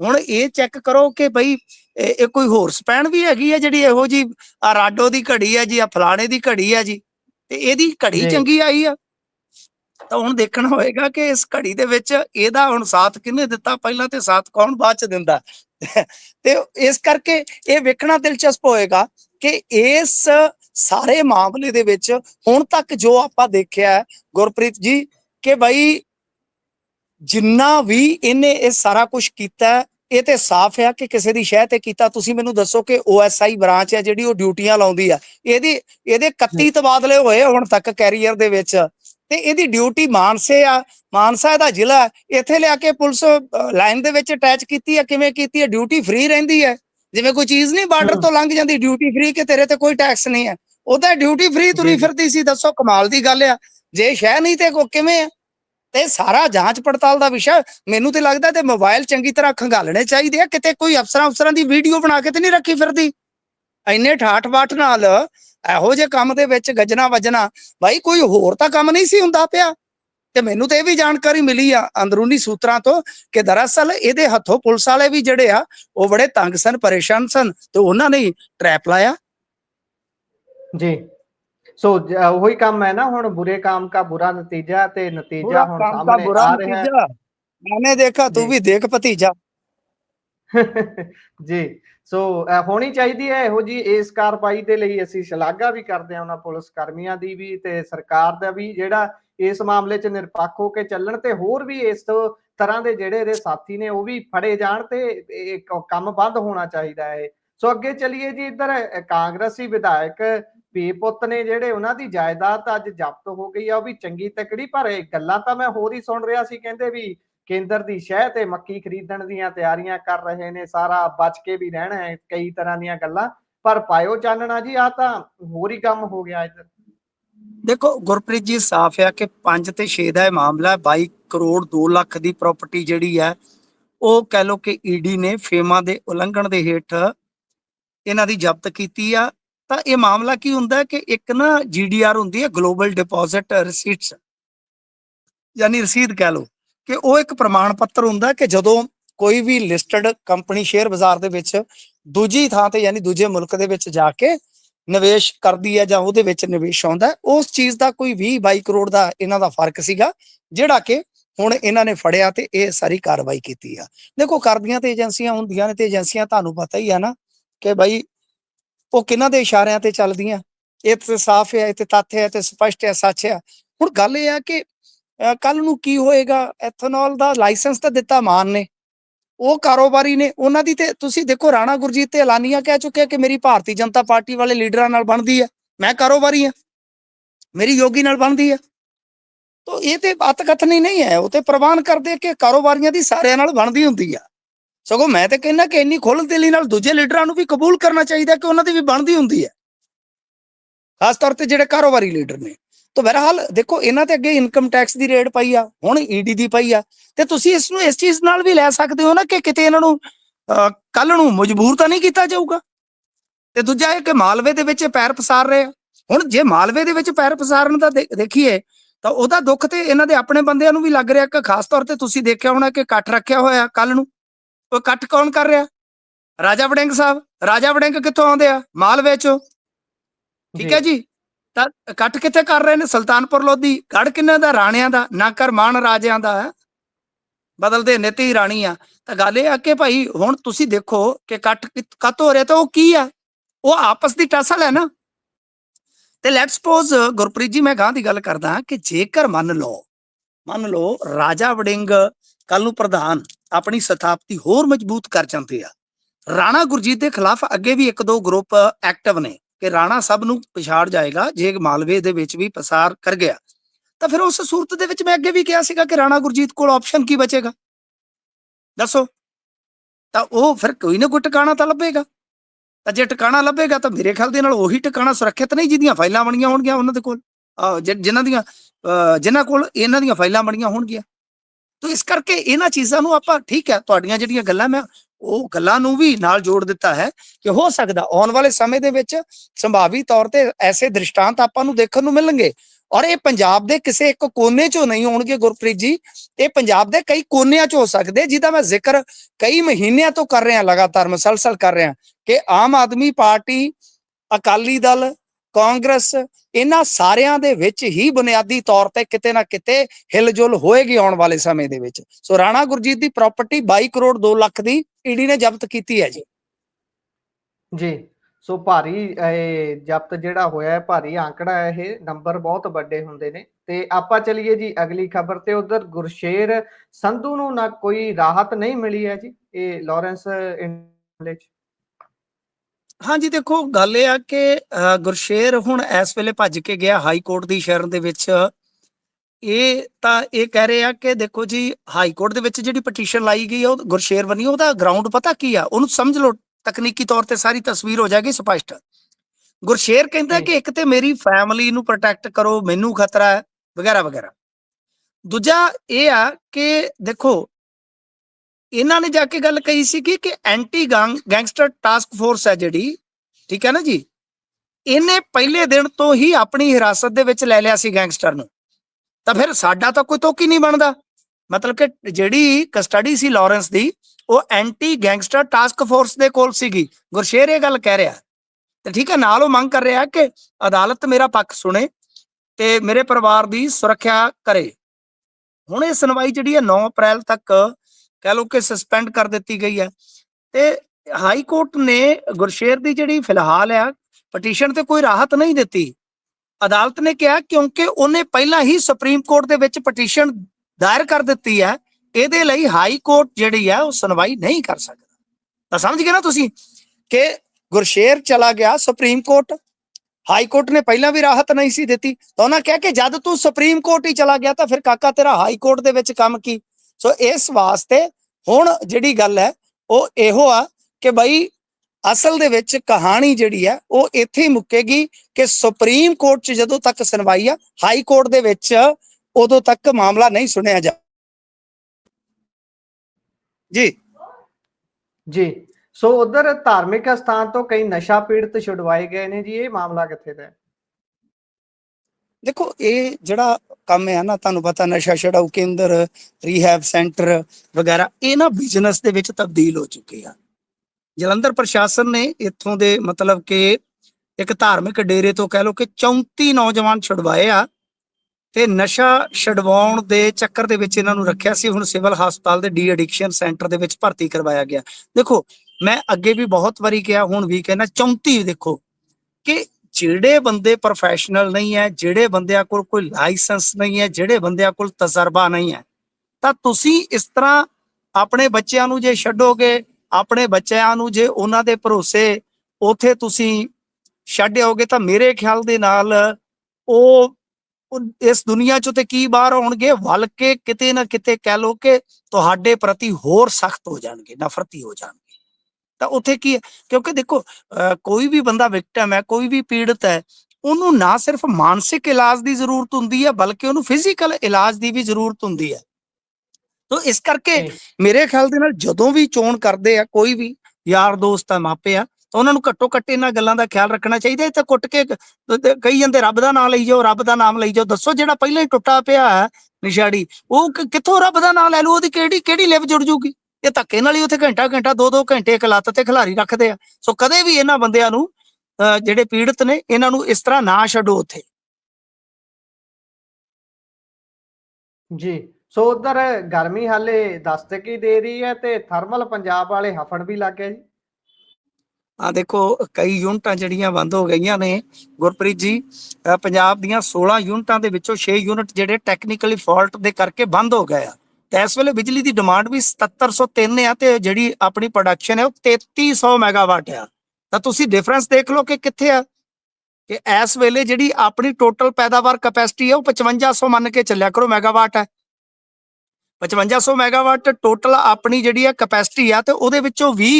ਹੁਣ ਇਹ ਚੈੱਕ ਕਰੋ ਕਿ ਬਈ ਇਹ ਕੋਈ ਹੋਰ ਸਪੈਨ ਵੀ ਹੈਗੀ ਹੈ ਜਿਹੜੀ ਇਹੋ ਜੀ ਆ ਰਾਡੋ ਦੀ ਘੜੀ ਹੈ ਜੀ ਆ ਫਲਾਣੇ ਦੀ ਘੜੀ ਹੈ ਜੀ ਤੇ ਇਹਦੀ ਘੜੀ। ਚੰਗੀ ਆਈ ਆ? ਤਾਂ ਹੁਣ ਦੇਖਣਾ ਹੋਏਗਾ ਕਿ ਇਸ ਘੜੀ ਦੇ ਵਿੱਚ ਇਹਦਾ ਹੁਣ ਸਾਥ ਕਿਹਨੇ ਦਿੱਤਾ? ਪਹਿਲਾਂ ਤੇ ਸਾਥ ਕੌਣ ਬਾਅਦ ਚ ਦਿੰਦਾ? ਤੇ ਇਸ ਕਰਕੇ ਇਹ ਵੇਖਣਾ ਦਿਲਚਸਪ ਹੋਏਗਾ ਕਿ ਇਸ ਸਾਰੇ ਮਾਮਲੇ ਦੇ ਵਿੱਚ ਹੁਣ ਤੱਕ ਜੋ ਆਪਾਂ ਦੇਖਿਆ ਗੁਰਪ੍ਰੀਤ ਜੀ ਕਿ ਭਾਈ ਜਿੰਨਾ ਵੀ ਇਹਨੇ ਇਹ ਸਾਰਾ ਕੁਝ ਕੀਤਾ ਹੈ, ਇਹ ਤੇ ਸਾਫ਼ ਹੈ ਕਿ ਕਿਸੇ ਦੀ ਸ਼ਹਿ ਤੇ ਕੀਤਾ। ਤੁਸੀਂ ਮੈਨੂੰ ਦੱਸੋ ਕਿ ਓਐਸਆਈ ਬ੍ਰਾਂਚ ਹੈ ਜਿਹੜੀ ਉਹ ਡਿਊਟੀਆਂ ਲਾਉਂਦੀ ਆ। ਇਹਦੀ ਇਹਦੇ 31 ਤਬਾਦਲੇ ਹੋਏ ਹੁਣ ਤੱਕ ਕੈਰੀਅਰ ਦੇ ਵਿੱਚ। ਤੇ ਇਹਦੀ ਡਿਊਟੀ ਮਾਨਸੇ ਆ। ਮਾਨਸਾ ਦਾ ਜ਼ਿਲ੍ਹਾ। ਇੱਥੇ ਲਿਆ ਕੇ ਪੁਲਿਸ ਲਾਈਨ ਦੇ ਵਿੱਚ ਅਟੈਚ ਕੀਤੀ ਹੈ ਕਿਵੇਂ ਕੀਤੀ ਹੈ ਡਿਊਟੀ ਫ੍ਰੀ ਰਹਿੰਦੀ ਹੈ ਜਿਵੇਂ ਕੋਈ ਚੀਜ਼ ਨਹੀਂ ਬਾਰਡਰ। ਤੋਂ ਲੰਘ ਜਾਂਦੀ ਡਿਊਟੀ ਫ੍ਰੀ ਕਿ ਤੇਰੇ ਤੇ ਕੋਈ ਟੈਕਸ ਨਹੀਂ ਹੈ ਉਹਦਾ ਡਿਊਟੀ ਫ੍ਰੀ ਤੁਰੀ। ਫਿਰਦੀ ਸੀ। ਦੱਸੋ ਕਮਾਲ ਦੀ ਗੱਲ ਆ। ਜੇ ਸ਼ਹਿ ਨਹੀਂ ਤੇ ਕੋ ਕਿਵੇਂ ਆ? ਤੇ ਸਾਰਾ ਜਾਂਚ ਪੜਤਾਲ ਦਾ ਵਿਸ਼ਾ ਮੈਨੂੰ ਤੇ ਲੱਗਦਾ ਤੇ ਮੋਬਾਈਲ ਚੰਗੀ ਤਰ੍ਹਾਂ ਖੰਗਾਲਣੇ ਚਾਹੀਦੇ ਆ, ਕਿਤੇ ਕੋਈ ਅਫਸਰਾਂ ਅਫਸਰਾਂ ਦੀ ਵੀਡੀਓ ਬਣਾ ਕੇ ਤੇ ਨਹੀਂ ਰੱਖੀ ਫਿਰਦੀ। ਇੰਨੇ ਠਾਠ ਬਾਠ ਨਾਲ ਇਹੋ ਜੇ ਕੰਮ ਦੇ ਵਿੱਚ ਗੱਜਣਾ ਵੱਜਣਾ ਭਾਈ ਕੋਈ ਹੋਰ ਤਾਂ ਕੰਮ ਨਹੀਂ ਸੀ ਹੁੰਦਾ ਪਿਆ। ਤੇ ਮੈਨੂੰ ਤੇ ਇਹ ਵੀ ਜਾਣਕਾਰੀ ਮਿਲੀ ਆ ਅੰਦਰੂਨੀ ਸੂਤਰਾਂ ਤੋਂ ਕਿ ਦਰਅਸਲ ਇਹਦੇ ਹੱਥੋਂ ਪੁਲਿਸ ਵਾਲੇ ਵੀ ਜਿਹੜੇ ਆ, ਉਹ ਬੜੇ ਤੰਗ ਸਨ, ਪਰੇਸ਼ਾਨ ਸਨ ਤੇ ਉਹਨਾਂ ਨੇ ਟ੍ਰੈਪ ਲਾਇਆ। ਜੀ। ਸੋ ਉਹੀ ਕੰਮ ਹੈ ਨਾ ਹੁਣ ਬੁਰੇ ਕੰਮ ਦਾ ਬੁਰਾ ਨਤੀਜਾ ਤੇ ਨਤੀਜਾ ਹੁਣ ਦਾ ਸਾਹਮਣੇ ਆ ਰਿਹਾ ਹੈ। ਮੈਨੇ ਦੇਖਾ ਤੂੰ। ਵੀ ਦੇਖ ਭਤੀਜਾ। ਜੀ ਸੋ ਹੋਣੀ ਚਾਹੀਦੀ ਹੈ ਇਹੋ ਜੀ ਇਸ ਕਾਰਵਾਈ ਦੇ ਲਈ ਅਸੀਂ ਸ਼ਲਾਘਾ ਵੀ ਕਰਦੇ ਹਾਂ ਉਹਨਾਂ ਪੁਲਿਸ ਕਰਮੀਆਂ ਦੀ ਵੀ ਤੇ ਸਰਕਾਰ ਦਾ ਵੀ ਜਿਹੜਾ ਇਸ ਮਾਮਲੇ 'ਚ ਨਿਰਪੱਖ ਹੋ ਕੇ ਚੱਲਣ ਤੇ ਹੋਰ ਵੀ ਇਸ ਤਰ੍ਹਾਂ ਦੇ ਜਿਹੜੇ ਇਹਦੇ ਸਾਥੀ ਨੇ ਉਹ ਵੀ ਫੜੇ ਜਾਣ ਤੇ ਇਹ ਕੰਮ ਬੰਦ ਹੋਣਾ ਚਾਹੀਦਾ ਹੈ। ਸੋ ਅੱਗੇ ਚੱਲੀਏ ਜੀ ਇੱਧਰ ਕਾਂਗਰਸੀ ਵਿਧਾਇਕ ਪੀ ਨੇ ਜਿਹੜੇ ਉਹਨਾਂ ਦੀ ਜਾਇਦਾਦ ਅੱਜ ਜ਼ਬਤ ਹੋ ਗਈ ਆ, ਉਹ ਵੀ ਚੰਗੀ ਤਕੜੀ, ਪਰ ਇਹ ਗੱਲਾਂ ਤਾਂ ਮੈਂ ਹੋਰ ਹੀ ਸੁਣ ਰਿਹਾ ਸੀ, ਕਹਿੰਦੇ ਵੀ ਕੇਂਦਰ ਦੀ ਸ਼ਹਿ ਤੇ ਮੱਕੀ ਖਰੀਦਣ ਦੀਆਂ ਤਿਆਰੀਆਂ ਕਰ ਰਹੇ ਨੇ, ਸਾਰਾ ਬਚ ਕੇ ਵੀ ਰਹਿਣਾ ਹੈ, ਕਈ ਤਰ੍ਹਾਂ ਦੀਆਂ ਗੱਲਾਂ, ਪਰ ਪਾਇਓ ਚਾਨਣਾ ਜੀ ਆ ਤਾਂ ਹੋਰ ਹੀ ਕੰਮ ਹੋ ਗਿਆ ਇੱਧਰ। ਦੇਖੋ, ਗੁਰਪ੍ਰੀਤ ਜੀ, ਸਾਫ਼ ਆ ਕਿ 5 ਤੇ 6 ਦਾ ਇਹ ਮਾਮਲਾ ਹੈ 22 ਕਰੋੜ 2 ਲੱਖ ਦੀ ਪ੍ਰਾਪਰਟੀ ਜਿਹੜੀ ਹੈ, ਉਹ ਕਹਿ ਲੋ ਕਿ ਈਡੀ ਨੇ ਫੇਮਾ ਦੇ ਉਲੰਘਣ ਦੇ ਹੇਠ ਇਹਨਾਂ ਦੀ ਜ਼ਬਤ ਕੀਤੀ ਆ ਤਾਂ ਇਹ ਮਾਮਲਾ ਕੀ ਹੁੰਦਾ ਕਿ ਇੱਕ ਨਾ ਜੀਡੀਆਰ ਹੁੰਦੀ ਹੈ ਗਲੋਬਲ ਡਿਪੋਜ਼ਿਟ ਰਸੀਟਸ ਯਾਨੀ ਰਸੀਦ ਕਹਿ ਲੋ ਕਿ ਉਹ ਇੱਕ ਪ੍ਰਮਾਣ ਪੱਤਰ ਹੁੰਦਾ ਕਿ ਜਦੋਂ ਕੋਈ ਵੀ ਲਿਸਟਡ ਕੰਪਨੀ ਸ਼ੇਅਰ ਬਾਜ਼ਾਰ ਦੇ ਵਿੱਚ ਦੂਜੀ ਥਾਂ ਤੇ ਯਾਨੀ ਦੂਜੇ ਮੁਲਕ ਦੇ ਵਿੱਚ ਜਾ ਕੇ ਨਿਵੇਸ਼ ਕਰਦੀ ਹੈ ਜਾਂ ਉਹਦੇ ਵਿੱਚ ਨਿਵੇਸ਼ ਆਉਂਦਾ ਉਸ ਚੀਜ਼ ਦਾ ਕੋਈ 20 22 ਕਰੋੜ ਦਾ ਇਹਨਾਂ ਦਾ ਫ਼ਰਕ ਸੀਗਾ, ਜਿਹੜਾ ਕਿ ਹੁਣ ਇਹਨਾਂ ਨੇ ਫੜਿਆ ਤੇ ਇਹ ਸਾਰੀ ਕਾਰਵਾਈ ਕੀਤੀ ਆ। ਦੇਖੋ ਕਰਦੀਆਂ ਤੇ ਏਜੰਸੀਆਂ ਹੁੰਦੀਆਂ ਨੇ ਤੇ ਏਜੰਸੀਆਂ ਤੁਹਾਨੂੰ ਪਤਾ ਹੀ ਆ ਨਾ ਕਿ ਭਾਈ ਉਹ ਕਿਹਨਾਂ ਦੇ ਇਸ਼ਾਰਿਆਂ ਤੇ ਚੱਲਦੀਆਂ? ਇਹ ਤੇ ਸਾਫ਼ ਹੈ, ਇਹ ਤੇ ਤੱਥ ਹੈ ਤੇ ਸਪਸ਼ਟ ਹੈ, ਸੱਚ ਹੈ। ਹੁਣ ਗੱਲ ਇਹ ਆ ਕਿ ਕੱਲ ਨੂੰ ਕੀ ਹੋਏਗਾ? ਐਥਨੋਲ ਦਾ ਲਾਇਸੈਂਸ ਤਾਂ ਦਿੱਤਾ ਮਾਨ ਨੇ। ਉਹ ਕਾਰੋਬਾਰੀ ਨੇ, ਉਹਨਾਂ ਦੀ ਤੇ ਤੁਸੀਂ ਦੇਖੋ, ਰਾਣਾ ਗੁਰਜੀਤ ਤੇ ਐਲਾਨੀਆਂ ਕਹਿ ਚੁੱਕਿਆ ਕਿ ਮੇਰੀ ਭਾਰਤੀ ਜਨਤਾ ਪਾਰਟੀ ਵਾਲੇ ਲੀਡਰਾਂ ਨਾਲ ਬਣਦੀ ਹੈ। ਮੈਂ ਕਾਰੋਬਾਰੀ ਹਾਂ। ਮੇਰੀ ਯੋਗੀ ਨਾਲ ਬਣਦੀ ਹੈ। ਤੋ ਇਹ ਤੇ ਬਾਤ ਨਹੀਂ ਹੈ। ਉਹ ਤੇ ਪ੍ਰਵਾਨ ਕਰਦੇ ਕਿ ਕਾਰੋਬਾਰੀਆਂ ਦੀ ਸਾਰਿਆਂ ਨਾਲ ਬਣਦੀ ਹੁੰਦੀ ਆ। ਸਗੋਂ ਮੈਂ ਤਾਂ ਕਹਿੰਦਾ ਕਿ ਇੰਨੀ ਖੁੱਲ੍ਹ ਦਿਲੀ ਨਾਲ ਦੂਜੇ ਲੀਡਰਾਂ ਨੂੰ ਵੀ ਕਬੂਲ ਕਰਨਾ ਚਾਹੀਦਾ ਕਿ ਉਹਨਾਂ ਦੀ ਵੀ ਬਣਦੀ ਹੁੰਦੀ ਹੈ। ਖਾਸ ਤੌਰ ਤੇ ਜਿਹੜੇ ਕਾਰੋਬਾਰੀ ਲੀਡਰ ਨੇ। ਤਾਂ ਬਹਰਹਾਲ ਦੇਖੋ, ਇਹਨਾਂ ਤੇ ਅੱਗੇ ਇਨਕਮ ਟੈਕਸ ਦੀ ਰੇਡ ਪਈ ਆ, ਹੁਣ ਈਡੀ ਦੀ ਪਈ ਆ। ਤੇ ਤੁਸੀਂ ਇਸ ਨੂੰ ਇਸ ਚੀਜ਼ ਨਾਲ ਵੀ ਲੈ ਸਕਦੇ ਹੋ ਨਾ ਕਿ ਕਿਤੇ ਇਹਨਾਂ ਨੂੰ ਕੱਲ ਨੂੰ ਮਜਬੂਰ ਤਾਂ ਨਹੀਂ ਕੀਤਾ ਜਾਊਗਾ? ਤੇ ਦੂਜਾ ਇਹ ਕਿ ਮਾਲਵੇ ਦੇ ਵਿੱਚ ਇਹ ਪੈਰ ਪਸਾਰ ਰਹੇ ਆ। ਹੁਣ ਜੇ ਮਾਲਵੇ ਦੇ ਵਿੱਚ ਪੈਰ ਪਸਾਰਨ ਦਾ ਦੇ- ਦੇਖੀਏ, ਤਾਂ ਉਹਦਾ ਦੁੱਖ ਤੇ ਇਹਨਾਂ ਦੇ ਆਪਣੇ ਬੰਦਿਆਂ ਨੂੰ ਵੀ ਲੱਗ ਰਿਹਾ ਕਿ ਖਾਸ ਤੌਰ ਤੇ ਤੁਸੀਂ ਦੇਖਿਆ ਹੋਣਾ ਕਿ ਇਕੱਠ ਰੱਖਿਆ ਹੋਇਆ ਕੱਲ ਨੂੰ। ਉਹ ਇਕੱਠ ਕੌਣ ਕਰ ਰਿਹਾ? ਰਾਜਾ ਵੜਿੰਗ ਸਾਹਿਬ ਰਾਜਾ ਵੜਿੰਗ ਕਿੱਥੋਂ ਆਉਂਦੇ ਆ? ਮਾਲਵੇ ਚੋਂ ਠੀਕ ਹੈ ਜੀ? ਤਾਂ ਇਕੱਠ ਕਿੱਥੇ ਕਰ ਰਹੇ ਨੇ? ਸੁਲਤਾਨਪੁਰ ਲੋਧੀ। ਗੜ ਕਿੰਨਾ ਦਾ? ਰਾਣਿਆਂ ਦਾ। ਨਾ ਕਰ ਮਾਣ ਰਾਜਿਆਂ ਦਾ ਹੈ। ਬਦਲਦੇ ਨੀਤੀ ਰਾਣੀ ਆ। ਤਾਂ ਗੱਲ ਇਹ ਆ ਕਿ ਭਾਈ ਹੁਣ ਤੁਸੀਂ ਦੇਖੋ ਕਿ ਇਕੱਠ ਕੱਤ ਹੋ ਰਿਹਾ ਤਾਂ ਉਹ ਕੀ ਆ? ਉਹ ਆਪਸ ਦੀ ਟਸਲ ਹੈ ਨਾ। ਤੇ ਲੈਟਸ ਸਪੋਜ਼ ਗੁਰਪ੍ਰੀਤ ਜੀ ਮੈਂ ਗਾਂ ਦੀ ਗੱਲ ਕਰਦਾ ਕਿ ਜੇਕਰ ਮੰਨ ਲਓ ਮੰਨ ਲਓ ਰਾਜਾ ਵੜਿੰਗ ਕੱਲ ਨੂੰ ਪ੍ਰਧਾਨ ਆਪਣੀ ਸਥਾਪਤੀ ਹੋਰ ਮਜ਼ਬੂਤ ਕਰ ਜਾਂਦੇ ਆ। ਰਾਣਾ ਗੁਰਜੀਤ ਦੇ ਖਿਲਾਫ ਅੱਗੇ ਵੀ ਇੱਕ ਦੋ ਗਰੁੱਪ ਐਕਟਿਵ ਨੇ ਕਿ ਰਾਣਾ ਸਭ ਨੂੰ ਪਛਾੜ ਜਾਏਗਾ ਜੇ ਮਾਲਵੇ ਦੇ ਵਿੱਚ ਵੀ ਪਸਾਰ ਕਰ ਗਿਆ। ਤਾਂ ਫਿਰ ਉਸ ਸੂਰਤ ਦੇ ਵਿੱਚ ਮੈਂ ਅੱਗੇ ਵੀ ਕਿਹਾ ਸੀਗਾ ਕਿ ਰਾਣਾ ਗੁਰਜੀਤ ਕੋਲ ਆਪਸ਼ਨ ਕੀ ਬਚੇਗਾ? ਦੱਸੋ। ਤਾਂ ਉਹ ਫਿਰ ਕੋਈ ਨਾ ਕੋਈ ਟਿਕਾਣਾ ਤਾਂ ਲੱਭੇਗਾ। ਤਾਂ ਜੇ ਟਿਕਾਣਾ ਲੱਭੇਗਾ ਤਾਂ ਮੇਰੇ ਖਿਆਲ ਦੇ ਨਾਲ ਉਹੀ ਟਿਕਾਣਾ ਸੁਰੱਖਿਅਤ ਨਹੀਂ ਜਿਹਦੀਆਂ ਫਾਈਲਾਂ ਬਣੀਆਂ ਹੋਣਗੀਆਂ ਉਹਨਾਂ ਦੇ ਕੋਲ। ਆਹ, ਜਿਨ੍ਹਾਂ ਦੀਆਂ ਅਹ, ਜਿਨ੍ਹਾਂ ਕੋਲ ਇਹਨਾਂ ਦੀਆਂ ਫਾਈਲਾਂ ਬਣੀਆਂ ਹੋਣਗੀਆਂ। ਤਾਂ ਇਸ ਕਰਕੇ ਇਹਨਾਂ ਚੀਜ਼ਾਂ ਨੂੰ ਆਪਾਂ ਠੀਕ ਹੈ, ਤੁਹਾਡੀਆਂ ਜਿਹੜੀਆਂ ਗੱਲਾਂ ਮੈਂ ਉਹ ਗੱਲਾਂ ਨੂੰ ਵੀ ਨਾਲ ਜੋੜ ਦਿੱਤਾ ਹੈ ਕਿ ਹੋ ਸਕਦਾ ਆਉਣ ਵਾਲੇ ਸਮੇਂ ਦੇ ਵਿੱਚ ਸੰਭਾਵੀ ਤੌਰ ਤੇ ਐਸੇ ਦ੍ਰਿਸ਼ਟਾਂਤ ਆਪਾਂ ਨੂੰ ਦੇਖਣ ਨੂੰ ਮਿਲਣਗੇ। ਔਰ ਇਹ ਪੰਜਾਬ ਦੇ ਕਿਸੇ ਇੱਕ ਕੋਨੇ ਚੋਂ ਨਹੀਂ ਹੋਣਗੇ ਗੁਰਪ੍ਰੀਤ ਜੀ। ਇਹ ਪੰਜਾਬ ਦੇ ਕਈ ਕੋਨਿਆਂ ਚ ਹੋ ਸਕਦੇ, ਜਿਹਦਾ ਮੈਂ ਜ਼ਿਕਰ ਕਈ ਮਹੀਨਿਆਂ ਤੋਂ ਕਰ ਰਿਹਾ, ਲਗਾਤਾਰ ਮੁਸਲਸਲ ਕਰ ਰਿਹਾ ਕਿ ਆਮ ਆਦਮੀ ਪਾਰਟੀ, ਅਕਾਲੀ ਦਲ ਕਾਂਗਰਸ ਇਹਨਾਂ ਸਾਰਿਆਂ ਦੇ ਵਿੱਚ ਹੀ ਬੁਨਿਆਦੀ ਤੌਰ ਤੇ ਕਿਤੇ ਨਾ ਕਿਤੇ ਹਿਲਜੁਲ ਹੋਏਗੀ ਆਉਣ ਵਾਲੇ ਸਮੇਂ ਦੇ ਵਿੱਚ। ਸੋ ਰਾਣਾ ਗੁਰਜੀਤ ਦੀ ਪ੍ਰਾਪਰਟੀ 22 ਕਰੋੜ 2 ਲੱਖ ਦੀ ਈਡੀ ਨੇ ਜ਼ਬਤ ਕੀਤੀ ਹੈ ਜੀ। ਜੀ, ਸੋ ਭਾਰੀ, ਇਹ ਜ਼ਬਤ ਜਿਹੜਾ ਹੋਇਆ ਹੈ, ਭਾਰੀ ਆંકੜਾ ਹੈ, ਇਹ ਨੰਬਰ ਬਹੁਤ ਵੱਡੇ ਹੁੰਦੇ ਨੇ। ਤੇ ਆਪਾਂ ਚਲੀਏ ਜੀ ਅਗਲੀ ਖਬਰ ਤੇ, ਉਧਰ ਗੁਰਸ਼ੇਰ ਸੰਧੂ ਨੂੰ ਨਾ ਕੋਈ ਰਾਹਤ ਨਹੀਂ ਮਿਲੀ ਹੈ ਜੀ, ਇਹ ਲਾਰੈਂਸ ਇੰਡਲੇ ਚ ਹਾਂਜੀ ਦੇਖੋ ਗੱਲ ਇਹ ਆ ਕਿ ਅਹ, ਗੁਰਸ਼ੇਰ ਹੁਣ ਇਸ ਵੇਲੇ ਭੱਜ ਕੇ ਗਿਆ ਹਾਈ ਕੋਰਟ ਦੀ ਸ਼ਰਨ ਦੇ ਵਿੱਚ। ਇਹ ਤਾਂ ਇਹ ਕਹਿ ਰਹੇ ਆ ਕਿ ਦੇਖੋ ਜੀ ਹਾਈ ਕੋਰਟ ਦੇ ਵਿੱਚ ਜਿਹੜੀ ਪਟੀਸ਼ਨ ਲਾਈ ਗਈ ਆ ਉਹ ਗੁਰਸ਼ੇਰ ਬਣੀ ਉਹਦਾ ਗਰਾਊਂਡ ਪਤਾ ਕੀ ਆ? ਉਹਨੂੰ ਸਮਝ ਲਓ ਤਕਨੀਕੀ ਤੌਰ ਤੇ ਸਾਰੀ ਤਸਵੀਰ ਹੋ ਜਾਏਗੀ ਸਪਸ਼ਟ। ਗੁਰਸ਼ੇਰ ਕਹਿੰਦਾ ਜੀ। ਕਿ ਇੱਕ ਤੇ ਮੇਰੀ ਫੈਮਿਲੀ ਨੂੰ ਪ੍ਰੋਟੈਕਟ ਕਰੋ ਮੈਨੂੰ ਖਤਰਾ ਹੈ ਵਗੈਰਾ ਵਗੈਰਾ। ਦੂਜਾ ਇਹ ਆ ਕਿ ਦੇਖੋ ਇਹਨਾਂ ਨੇ ਜਾ ਕੇ ਗੱਲ ਕਹੀ ਸੀ ਕਿ ਕਿ ਐਂਟੀ ਗੈਂਗਸਟਰ ਟਾਸਕ ਫੋਰਸ ਹੈ ਜਿਹੜੀ, ਠੀਕ ਹੈ ਨਾ ਜੀ? ਇਹਨੇ ਪਹਿਲੇ ਦਿਨ ਤੋਂ ਹੀ ਆਪਣੀ ਹਿਰਾਸਤ ਦੇ ਵਿੱਚ ਲੈ ਲਿਆ ਸੀ ਗੈਂਗਸਟਰ ਨੂੰ। ਤਾਂ ਫਿਰ ਸਾਡਾ ਤਾਂ ਕੋਈ ਤੋਕੀ ਨਹੀਂ ਬਣਦਾ। ਮਤਲਬ ਕਿ ਜਿਹੜੀ ਕਸਟਡੀ ਸੀ ਲਾਰੈਂਸ ਦੀ, ਉਹ ਐਂਟੀ ਗੈਂਗਸਟਰ ਟਾਸਕ ਫੋਰਸ ਦੇ ਕੋਲ ਸੀਗੀ। ਗੁਰਸ਼ੇਰ ਇਹ ਗੱਲ ਕਹਿ ਰਿਹਾ। ਤੇ ਠੀਕ ਹੈ, ਨਾਲ ਉਹ ਮੰਗ ਕਰ ਰਿਹਾ ਕਿ ਅਦਾਲਤ ਮੇਰਾ ਪੱਖ ਸੁਣੇ ਤੇ ਮੇਰੇ ਪਰਿਵਾਰ ਦੀ ਸੁਰੱਖਿਆ ਕਰੇ। ਹੁਣ ਇਹ ਸੁਣਵਾਈ ਜਿਹੜੀ ਹੈ 9 ਅਪ੍ਰੈਲ ਤੱਕ ਕਹਿ ਲਓ ਕਿ ਸਸਪੈਂਡ ਕਰ ਦਿੱਤੀ ਗਈ ਹੈ। ਤੇ ਹਾਈ ਕੋਰਟ ਨੇ ਗੁਰਸ਼ੇਰ ਦੀ ਜਿਹੜੀ ਫਿਲਹਾਲ ਆ ਪਟੀਸ਼ਨ ਤੇ ਕੋਈ ਰਾਹਤ ਨਹੀਂ ਦਿੱਤੀ। ਅਦਾਲਤ ਨੇ ਕਿਹਾ ਕਿਉਂਕਿ ਉਹਨੇ ਪਹਿਲਾਂ ਹੀ ਸੁਪਰੀਮ ਕੋਰਟ ਦੇ ਵਿੱਚ ਪਟੀਸ਼ਨ ਦਾਇਰ ਕਰ ਦਿੱਤੀ ਹੈ, ਇਹਦੇ ਲਈ ਹਾਈ ਕੋਰਟ ਜਿਹੜੀ ਹੈ ਉਹ ਸੁਣਵਾਈ ਨਹੀਂ ਕਰ ਸਕਦਾ। ਤਾਂ ਸਮਝ ਗਏ ਨਾ ਤੁਸੀਂ ਕਿ ਗੁਰਸ਼ੇਰ ਚਲਾ ਗਿਆ ਸੁਪਰੀਮ ਕੋਰਟ, ਹਾਈ ਕੋਰਟ ਨੇ ਪਹਿਲਾਂ ਵੀ ਰਾਹਤ ਨਹੀਂ ਸੀ ਦਿੱਤੀ। ਤਾਂ ਉਹਨਾਂ ਕਿਹਾ ਕਿ ਜਦ ਤੂੰ ਸੁਪਰੀਮ ਕੋਰਟ ਹੀ ਚਲਾ ਗਿਆ ਤਾਂ ਫਿਰ ਕਾਕਾ ਤੇਰਾ ਹਾਈ ਕੋਰਟ ਦੇ ਵਿੱਚ ਕੰਮ ਕੀ? ਸੋ ਇਸ ਵਾਸਤੇ ਹੁਣ ਜਿਹੜੀ ਗੱਲ ਹੈ, ਉਹ ਇਹੋ ਆ ਕਿ ਬਈ ਅਸਲ ਦੇ ਵਿੱਚ ਕਹਾਣੀ ਜਿਹੜੀ ਹੈ, ਉਹ ਇੱਥੇ ਹੀ ਮੁੱਕੇਗੀ ਕਿ ਸੁਪਰੀਮ ਕੋਰਟ 'ਚ ਜਦੋਂ ਤੱਕ ਸੁਣਵਾਈ ਆ, ਹਾਈ ਕੋਰਟ ਦੇ ਵਿੱਚ ਉਦੋਂ ਤੱਕ ਮਾਮਲਾ ਨਹੀਂ ਸੁਣਿਆ ਜਾ ਜੀ। ਜੀ। ਸੋ ਉਧਰ ਧਾਰਮਿਕ ਸਥਾਨ ਤੋਂ ਕਈ ਨਸ਼ਾ ਪੀੜਤ ਛੁਡਵਾਏ ਗਏ ਨੇ ਜੀ, ਇਹ ਮਾਮਲਾ ਕਿੱਥੇ ਦਾ ਹੈ? ਦੇਖੋ, ਇਹ ਜਿਹੜਾ ਕੰਮ ਹੈ ਨਾ, ਤੁਹਾਨੂੰ ਪਤਾ ਨਸ਼ਾ ਛਡਾਊ ਕੇਂਦਰ ਰੀਹੈਬ ਸੈਂਟਰ ਵਗੈਰਾ, ਇਹ ਨਾ ਬਿਜ਼ਨਸ ਦੇ ਵਿੱਚ ਤਬਦੀਲ ਹੋ ਚੁੱਕੇ ਆ। ਜਲੰਧਰ ਪ੍ਰਸ਼ਾਸਨ ਨੇ ਇੱਥੋਂ ਦੇ ਮਤਲਬ ਕਿ ਇੱਕ ਧਾਰਮਿਕ ਡੇਰੇ ਤੋਂ ਕਹਿ ਲਓ ਕਿ 34 ਨੌਜਵਾਨ ਛੁਡਵਾਏ ਆ ਤੇ ਨਸ਼ਾ ਛਡਵਾਉਣ ਦੇ ਚੱਕਰ ਦੇ ਵਿੱਚ ਇਹਨਾਂ ਨੂੰ ਰੱਖਿਆ ਸੀ। ਹੁਣ ਸਿਵਲ ਹਸਪਤਾਲ ਦੇ ਡੀ ਐਡਿਕਸ਼ਨ ਸੈਂਟਰ ਦੇ ਵਿੱਚ ਭਰਤੀ ਕਰਵਾਇਆ ਗਿਆ। ਦੇਖੋ, ਮੈਂ ਅੱਗੇ ਵੀ ਬਹੁਤ ਵਾਰੀ ਕਿਹਾ, ਹੁਣ ਵੀ ਕਹਿੰਦਾ 34 ਦੇਖੋ ਕਿ ਜਿਹੜੇ ਬੰਦੇ ਪ੍ਰੋਫੈਸ਼ਨਲ ਨਹੀਂ ਹੈ, ਜਿਹੜੇ ਬੰਦਿਆਂ ਕੋਲ ਕੋਈ ਲਾਇਸੈਂਸ ਨਹੀਂ ਹੈ, ਜਿਹੜੇ ਬੰਦਿਆਂ ਕੋਲ ਤਜਰਬਾ ਨਹੀਂ ਹੈ, ਤਾਂ ਤੁਸੀਂ ਇਸ ਤਰ੍ਹਾਂ ਆਪਣੇ ਬੱਚਿਆਂ ਨੂੰ ਜੇ ਛੱਡੋਗੇ, ਆਪਣੇ ਬੱਚਿਆਂ ਨੂੰ ਜੇ ਉਹਨਾਂ ਦੇ ਭਰੋਸੇ ਉਥੇ ਤੁਸੀਂ ਛੱਡਿਓਗੇ ਤਾਂ ਮੇਰੇ ਖਿਆਲ ਦੇ ਨਾਲ ਉਹ ਇਸ ਦੁਨੀਆ ਚੋਂ ਤੇ ਕੀ ਬਾਹਰ ਆਉਣਗੇ? ਵੱਲ ਕੇ ਕਿਤੇ ਨਾ ਕਿਤੇ ਕਹਿ ਲੋ ਕਿ ਤੁਹਾਡੇ ਪ੍ਰਤੀ ਹੋਰ ਸਖਤ ਹੋ ਜਾਣਗੇ, ਨਫ਼ਰਤੀ ਹੋ ਜਾਣਗੇ। ਤਾਂ ਉੱਥੇ ਕੀ ਹੈ? ਕਿਉਂਕਿ ਦੇਖੋ ਕੋਈ ਵੀ ਬੰਦਾ ਵਿਕਟਮ ਹੈ ਕੋਈ ਵੀ ਪੀੜਤ ਹੈ ਉਹਨੂੰ ਨਾ ਸਿਰਫ ਮਾਨਸਿਕ ਇਲਾਜ ਦੀ ਜ਼ਰੂਰਤ ਹੁੰਦੀ ਹੈ ਬਲਕਿ ਉਹਨੂੰ ਫਿਜ਼ੀਕਲ ਇਲਾਜ ਦੀ ਵੀ ਜ਼ਰੂਰਤ ਹੁੰਦੀ ਹੈ। ਤੋਂ ਇਸ ਕਰਕੇ। ਮੇਰੇ ਖਿਆਲ ਦੇ ਨਾਲ ਜਦੋਂ ਵੀ ਚੋਣ ਕਰਦੇ ਆ ਕੋਈ ਵੀ ਯਾਰ ਦੋਸਤ ਆ ਮਾਪੇ ਆ ਤਾਂ ਉਹਨਾਂ ਨੂੰ ਘੱਟੋ ਘੱਟ ਇਹਨਾਂ ਗੱਲਾਂ ਦਾ ਖਿਆਲ ਰੱਖਣਾ ਚਾਹੀਦਾ। ਇਹ ਤਾਂ ਕੁੱਟ ਕੇ ਕਈ ਜਾਂਦੇ ਰੱਬ ਦਾ ਨਾਮ ਲਈ ਜਾਓ ਰੱਬ ਦਾ ਨਾਮ ਲਈ ਜਾਓ। ਦੱਸੋ ਜਿਹੜਾ ਪਹਿਲਾਂ ਹੀ ਟੁੱਟਾ ਪਿਆ ਹੈ ਨਿਸ਼ਾੜੀ ਉਹ ਕਿੱਥੋਂ ਰੱਬ ਦਾ ਨਾਮ ਲੈ ਲੂ ਉਹਦੀ ਕਿਹੜੀ ਕਿਹੜੀ ਲਿਵ ਜੁੜ ਜੂਗੀ? ਇਹ ਧੱਕੇ ਨਾਲ ਹੀ ਉੱਥੇ ਘੰਟਾ ਘੰਟਾ ਦੋ ਦੋ ਘੰਟੇ ਇੱਕ ਲੱਤ ਤੇ ਖਿਲਾਰੀ ਰੱਖਦੇ ਆ। ਸੋ ਕਦੇ ਵੀ ਇਹਨਾਂ ਬੰਦਿਆਂ ਨੂੰ ਜਿਹੜੇ ਪੀੜਤ ਨੇ ਇਹਨਾਂ ਨੂੰ ਇਸ ਤਰ੍ਹਾਂ ਨਾ ਛੱਡੋ ਉੱਥੇ। ਜੀ ਸੋ ਉਧਰ ਗਰਮੀ ਹਾਲੇ ਦਸਤਕ ਹੀ ਦੇ ਰਹੀ ਹੈ ਤੇ ਥਰਮਲ ਪੰਜਾਬ ਵਾਲੇ ਹਫੜ ਵੀ ਲੱਗ ਗਏ ਜੀ। ਆ ਦੇਖੋ ਕਈ ਯੂਨਿਟਾਂ ਜਿਹੜੀਆਂ ਬੰਦ ਹੋ ਗਈਆਂ ਨੇ ਗੁਰਪ੍ਰੀਤ ਜੀ ਪੰਜਾਬ ਦੀਆਂ 16 ਯੂਨਿਟਾਂ ਦੇ ਵਿੱਚੋਂ 6 ਯੂਨਿਟ ਜਿਹੜੇ ਟੈਕਨੀਕਲੀ ਫਾਲਟ ਦੇ ਕਰਕੇ ਬੰਦ ਹੋ ਗਏ ਆ। ਤੇ ਇਸ ਵੇਲੇ ਬਿਜਲੀ ਦੀ ਡਿਮਾਂਡ ਵੀ 7703 ਆ ਤੇ ਜਿਹੜੀ ਆਪਣੀ ਪ੍ਰੋਡਕਸ਼ਨ ਹੈ ਉਹ 3300 ਮੈਗਾਵਾਟ ਆ। ਤਾਂ ਤੁਸੀਂ ਡਿਫਰੈਂਸ ਦੇਖ ਲਓ ਕਿ ਕਿੱਥੇ ਆ। ਕਿ ਇਸ ਵੇਲੇ ਜਿਹੜੀ ਆਪਣੀ ਟੋਟਲ ਪੈਦਾਵਾਰ ਕਪੈਸਿਟੀ ਹੈ ਉਹ 5500 ਮੰਨ ਕੇ ਚੱਲਿਆ ਕਰੋ ਮੈਗਾਵਾਟ ਹੈ 5500 ਮੈਗਾਵਾਟ ਟੋਟਲ ਆਪਣੀ ਜਿਹੜੀ ਆ ਕਪੈਸਿਟੀ ਆ ਤੇ ਉਹਦੇ ਵਿੱਚੋਂ ਵੀ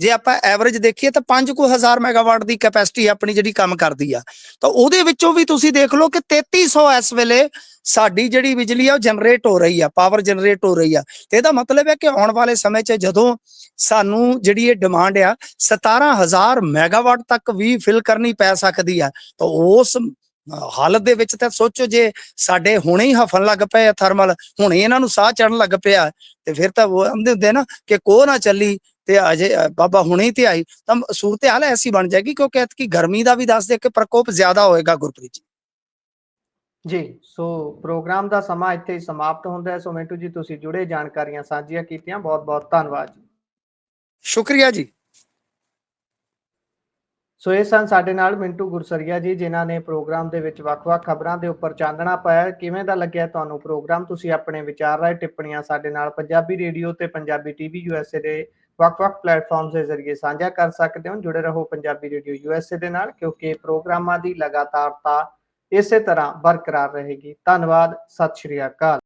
ਜੇ ਆਪਾਂ ਐਵਰੇਜ ਦੇਖੀਏ ਤਾਂ 5000 ਮੈਗਾਵਾਟ ਦੀ ਕਪੈਸਿਟੀ ਆਪਣੀ ਜਿਹੜੀ ਕੰਮ ਕਰਦੀ ਆ। ਤਾਂ ਉਹਦੇ ਵਿੱਚੋਂ ਵੀ ਤੁਸੀਂ ਦੇਖ ਲਓ ਕਿ 3300 ਇਸ ਵੇਲੇ ਸਾਡੀ ਜਿਹੜੀ ਬਿਜਲੀ ਆ ਉਹ ਜਨਰੇਟ ਹੋ ਰਹੀ ਆ ਪਾਵਰ ਜਨਰੇਟ ਹੋ ਰਹੀ ਆ। ਤੇ ਇਹਦਾ ਮਤਲਬ ਹੈ ਕਿ ਆਉਣ ਵਾਲੇ ਸਮੇਂ 'ਚ ਜਦੋਂ ਸਾਨੂੰ ਜਿਹੜੀ ਇਹ ਡਿਮਾਂਡ ਆ 17000 ਮੈਗਾਵਾਟ ਤੱਕ ਵੀ ਫਿਲ ਕਰਨੀ ਪੈ ਸਕਦੀ ਆ, ਤਾਂ ਉਸ ਹਾਲਤ ਦੇ ਵਿੱਚ ਤਾਂ ਸੋਚੋ ਜੇ ਸਾਡੇ ਹੁਣੇ ਹੀ ਹਫਨ ਲੱਗ ਪਏ ਆ ਥਰਮਲ ਹੁਣੇ ਇਹਨਾਂ ਨੂੰ ਸਾਹ ਚੜਨ ਲੱਗ ਪਿਆ ਤੇ ਫਿਰ ਤਾਂ ਉਹ ਆਂਦੇ ਹੁੰਦੇ ਨਾ ਕਿ ਕੋ ਨਾ ਚੱਲੀ ਤੇ ਅਜੇ ਬਾਬਾ ਹੁਣੇ ਹੀ ਤੇ ਆਈ। ਤਾਂ ਸੂਰਤ ਹਾਲ ਐਸੀ ਬਣ ਜਾਏਗੀ ਕਿਉਂਕਿ ਐਤਕੀ ਗਰਮੀ ਦਾ ਵੀ ਦੱਸਦੇ ਕਿ ਪ੍ਰਕੋਪ ਜ਼ਿਆਦਾ ਹੋਏਗਾ ਗੁਰਪ੍ਰੀਤ ਜੀ। ਜੀ ਸੋ ਪ੍ਰੋਗਰਾਮ ਦਾ ਸਮਾਂ ਇੱਥੇ ਹੀ ਸਮਾਪਤ ਹੁੰਦਾ ਹੈ। ਸੋ ਮਿੰਟੂ ਜੀ ਤੁਸੀਂ ਜੁੜੇ ਜਾਣਕਾਰੀਆਂ ਸਾਂਝੀਆਂ ਕੀਤੀਆਂ। ਬਹੁਤ ਬਹੁਤ ਧੰਨਵਾਦ ਜੀ। ਸ਼ੁਕਰੀਆ ਜੀ। ਸੋ ਇਹ ਸਨ ਸਾਡੇ ਨਾਲ ਮਿੰਟੂ ਗੁਰਸਰੀਆ ਜੀ, ਜਿਨ੍ਹਾਂ ਨੇ ਪ੍ਰੋਗਰਾਮ ਦੇ ਵਿੱਚ ਵੱਖ-ਵੱਖ ਖਬਰਾਂ ਦੇ ਉੱਪਰ ਚਾਨਣਾ ਪਾਇਆ। ਕਿਵੇਂ ਦਾ ਲੱਗਿਆ ਤੁਹਾਨੂੰ ਪ੍ਰੋਗਰਾਮ? ਤੁਸੀਂ ਆਪਣੇ ਵਿਚਾਰ ਰਾਏ ਟਿੱਪਣੀਆਂ ਸਾਡੇ ਨਾਲ ਪੰਜਾਬੀ ਰੇਡੀਓ ਤੇ ਪੰਜਾਬੀ ਟੀਵੀ ਯੂਐਸਏ ਦੇ ਵੱਖ-ਵੱਖ ਪਲੇਟਫਾਰਮਸ ਦੇ ਜ਼ਰੀਏ ਸਾਂਝਾ ਕਰ ਸਕਦੇ ਹੋ। ਜੁੜੇ ਰਹੋ ਪੰਜਾਬੀ ਰੇਡੀਓ ਯੂਐਸਏ ਦੇ ਨਾਲ, ਕਿਉਂਕਿ ਪ੍ਰੋਗਰਾਮਾਂ ਦੀ ਲਗਾਤਾਰਤਾ ਇਸੇ ਤਰ੍ਹਾਂ ਬਰਕਰਾਰ ਰਹੇਗੀ। ਧੰਨਵਾਦ, ਸਤਿ ਸ਼੍ਰੀ ਅਕਾਲ।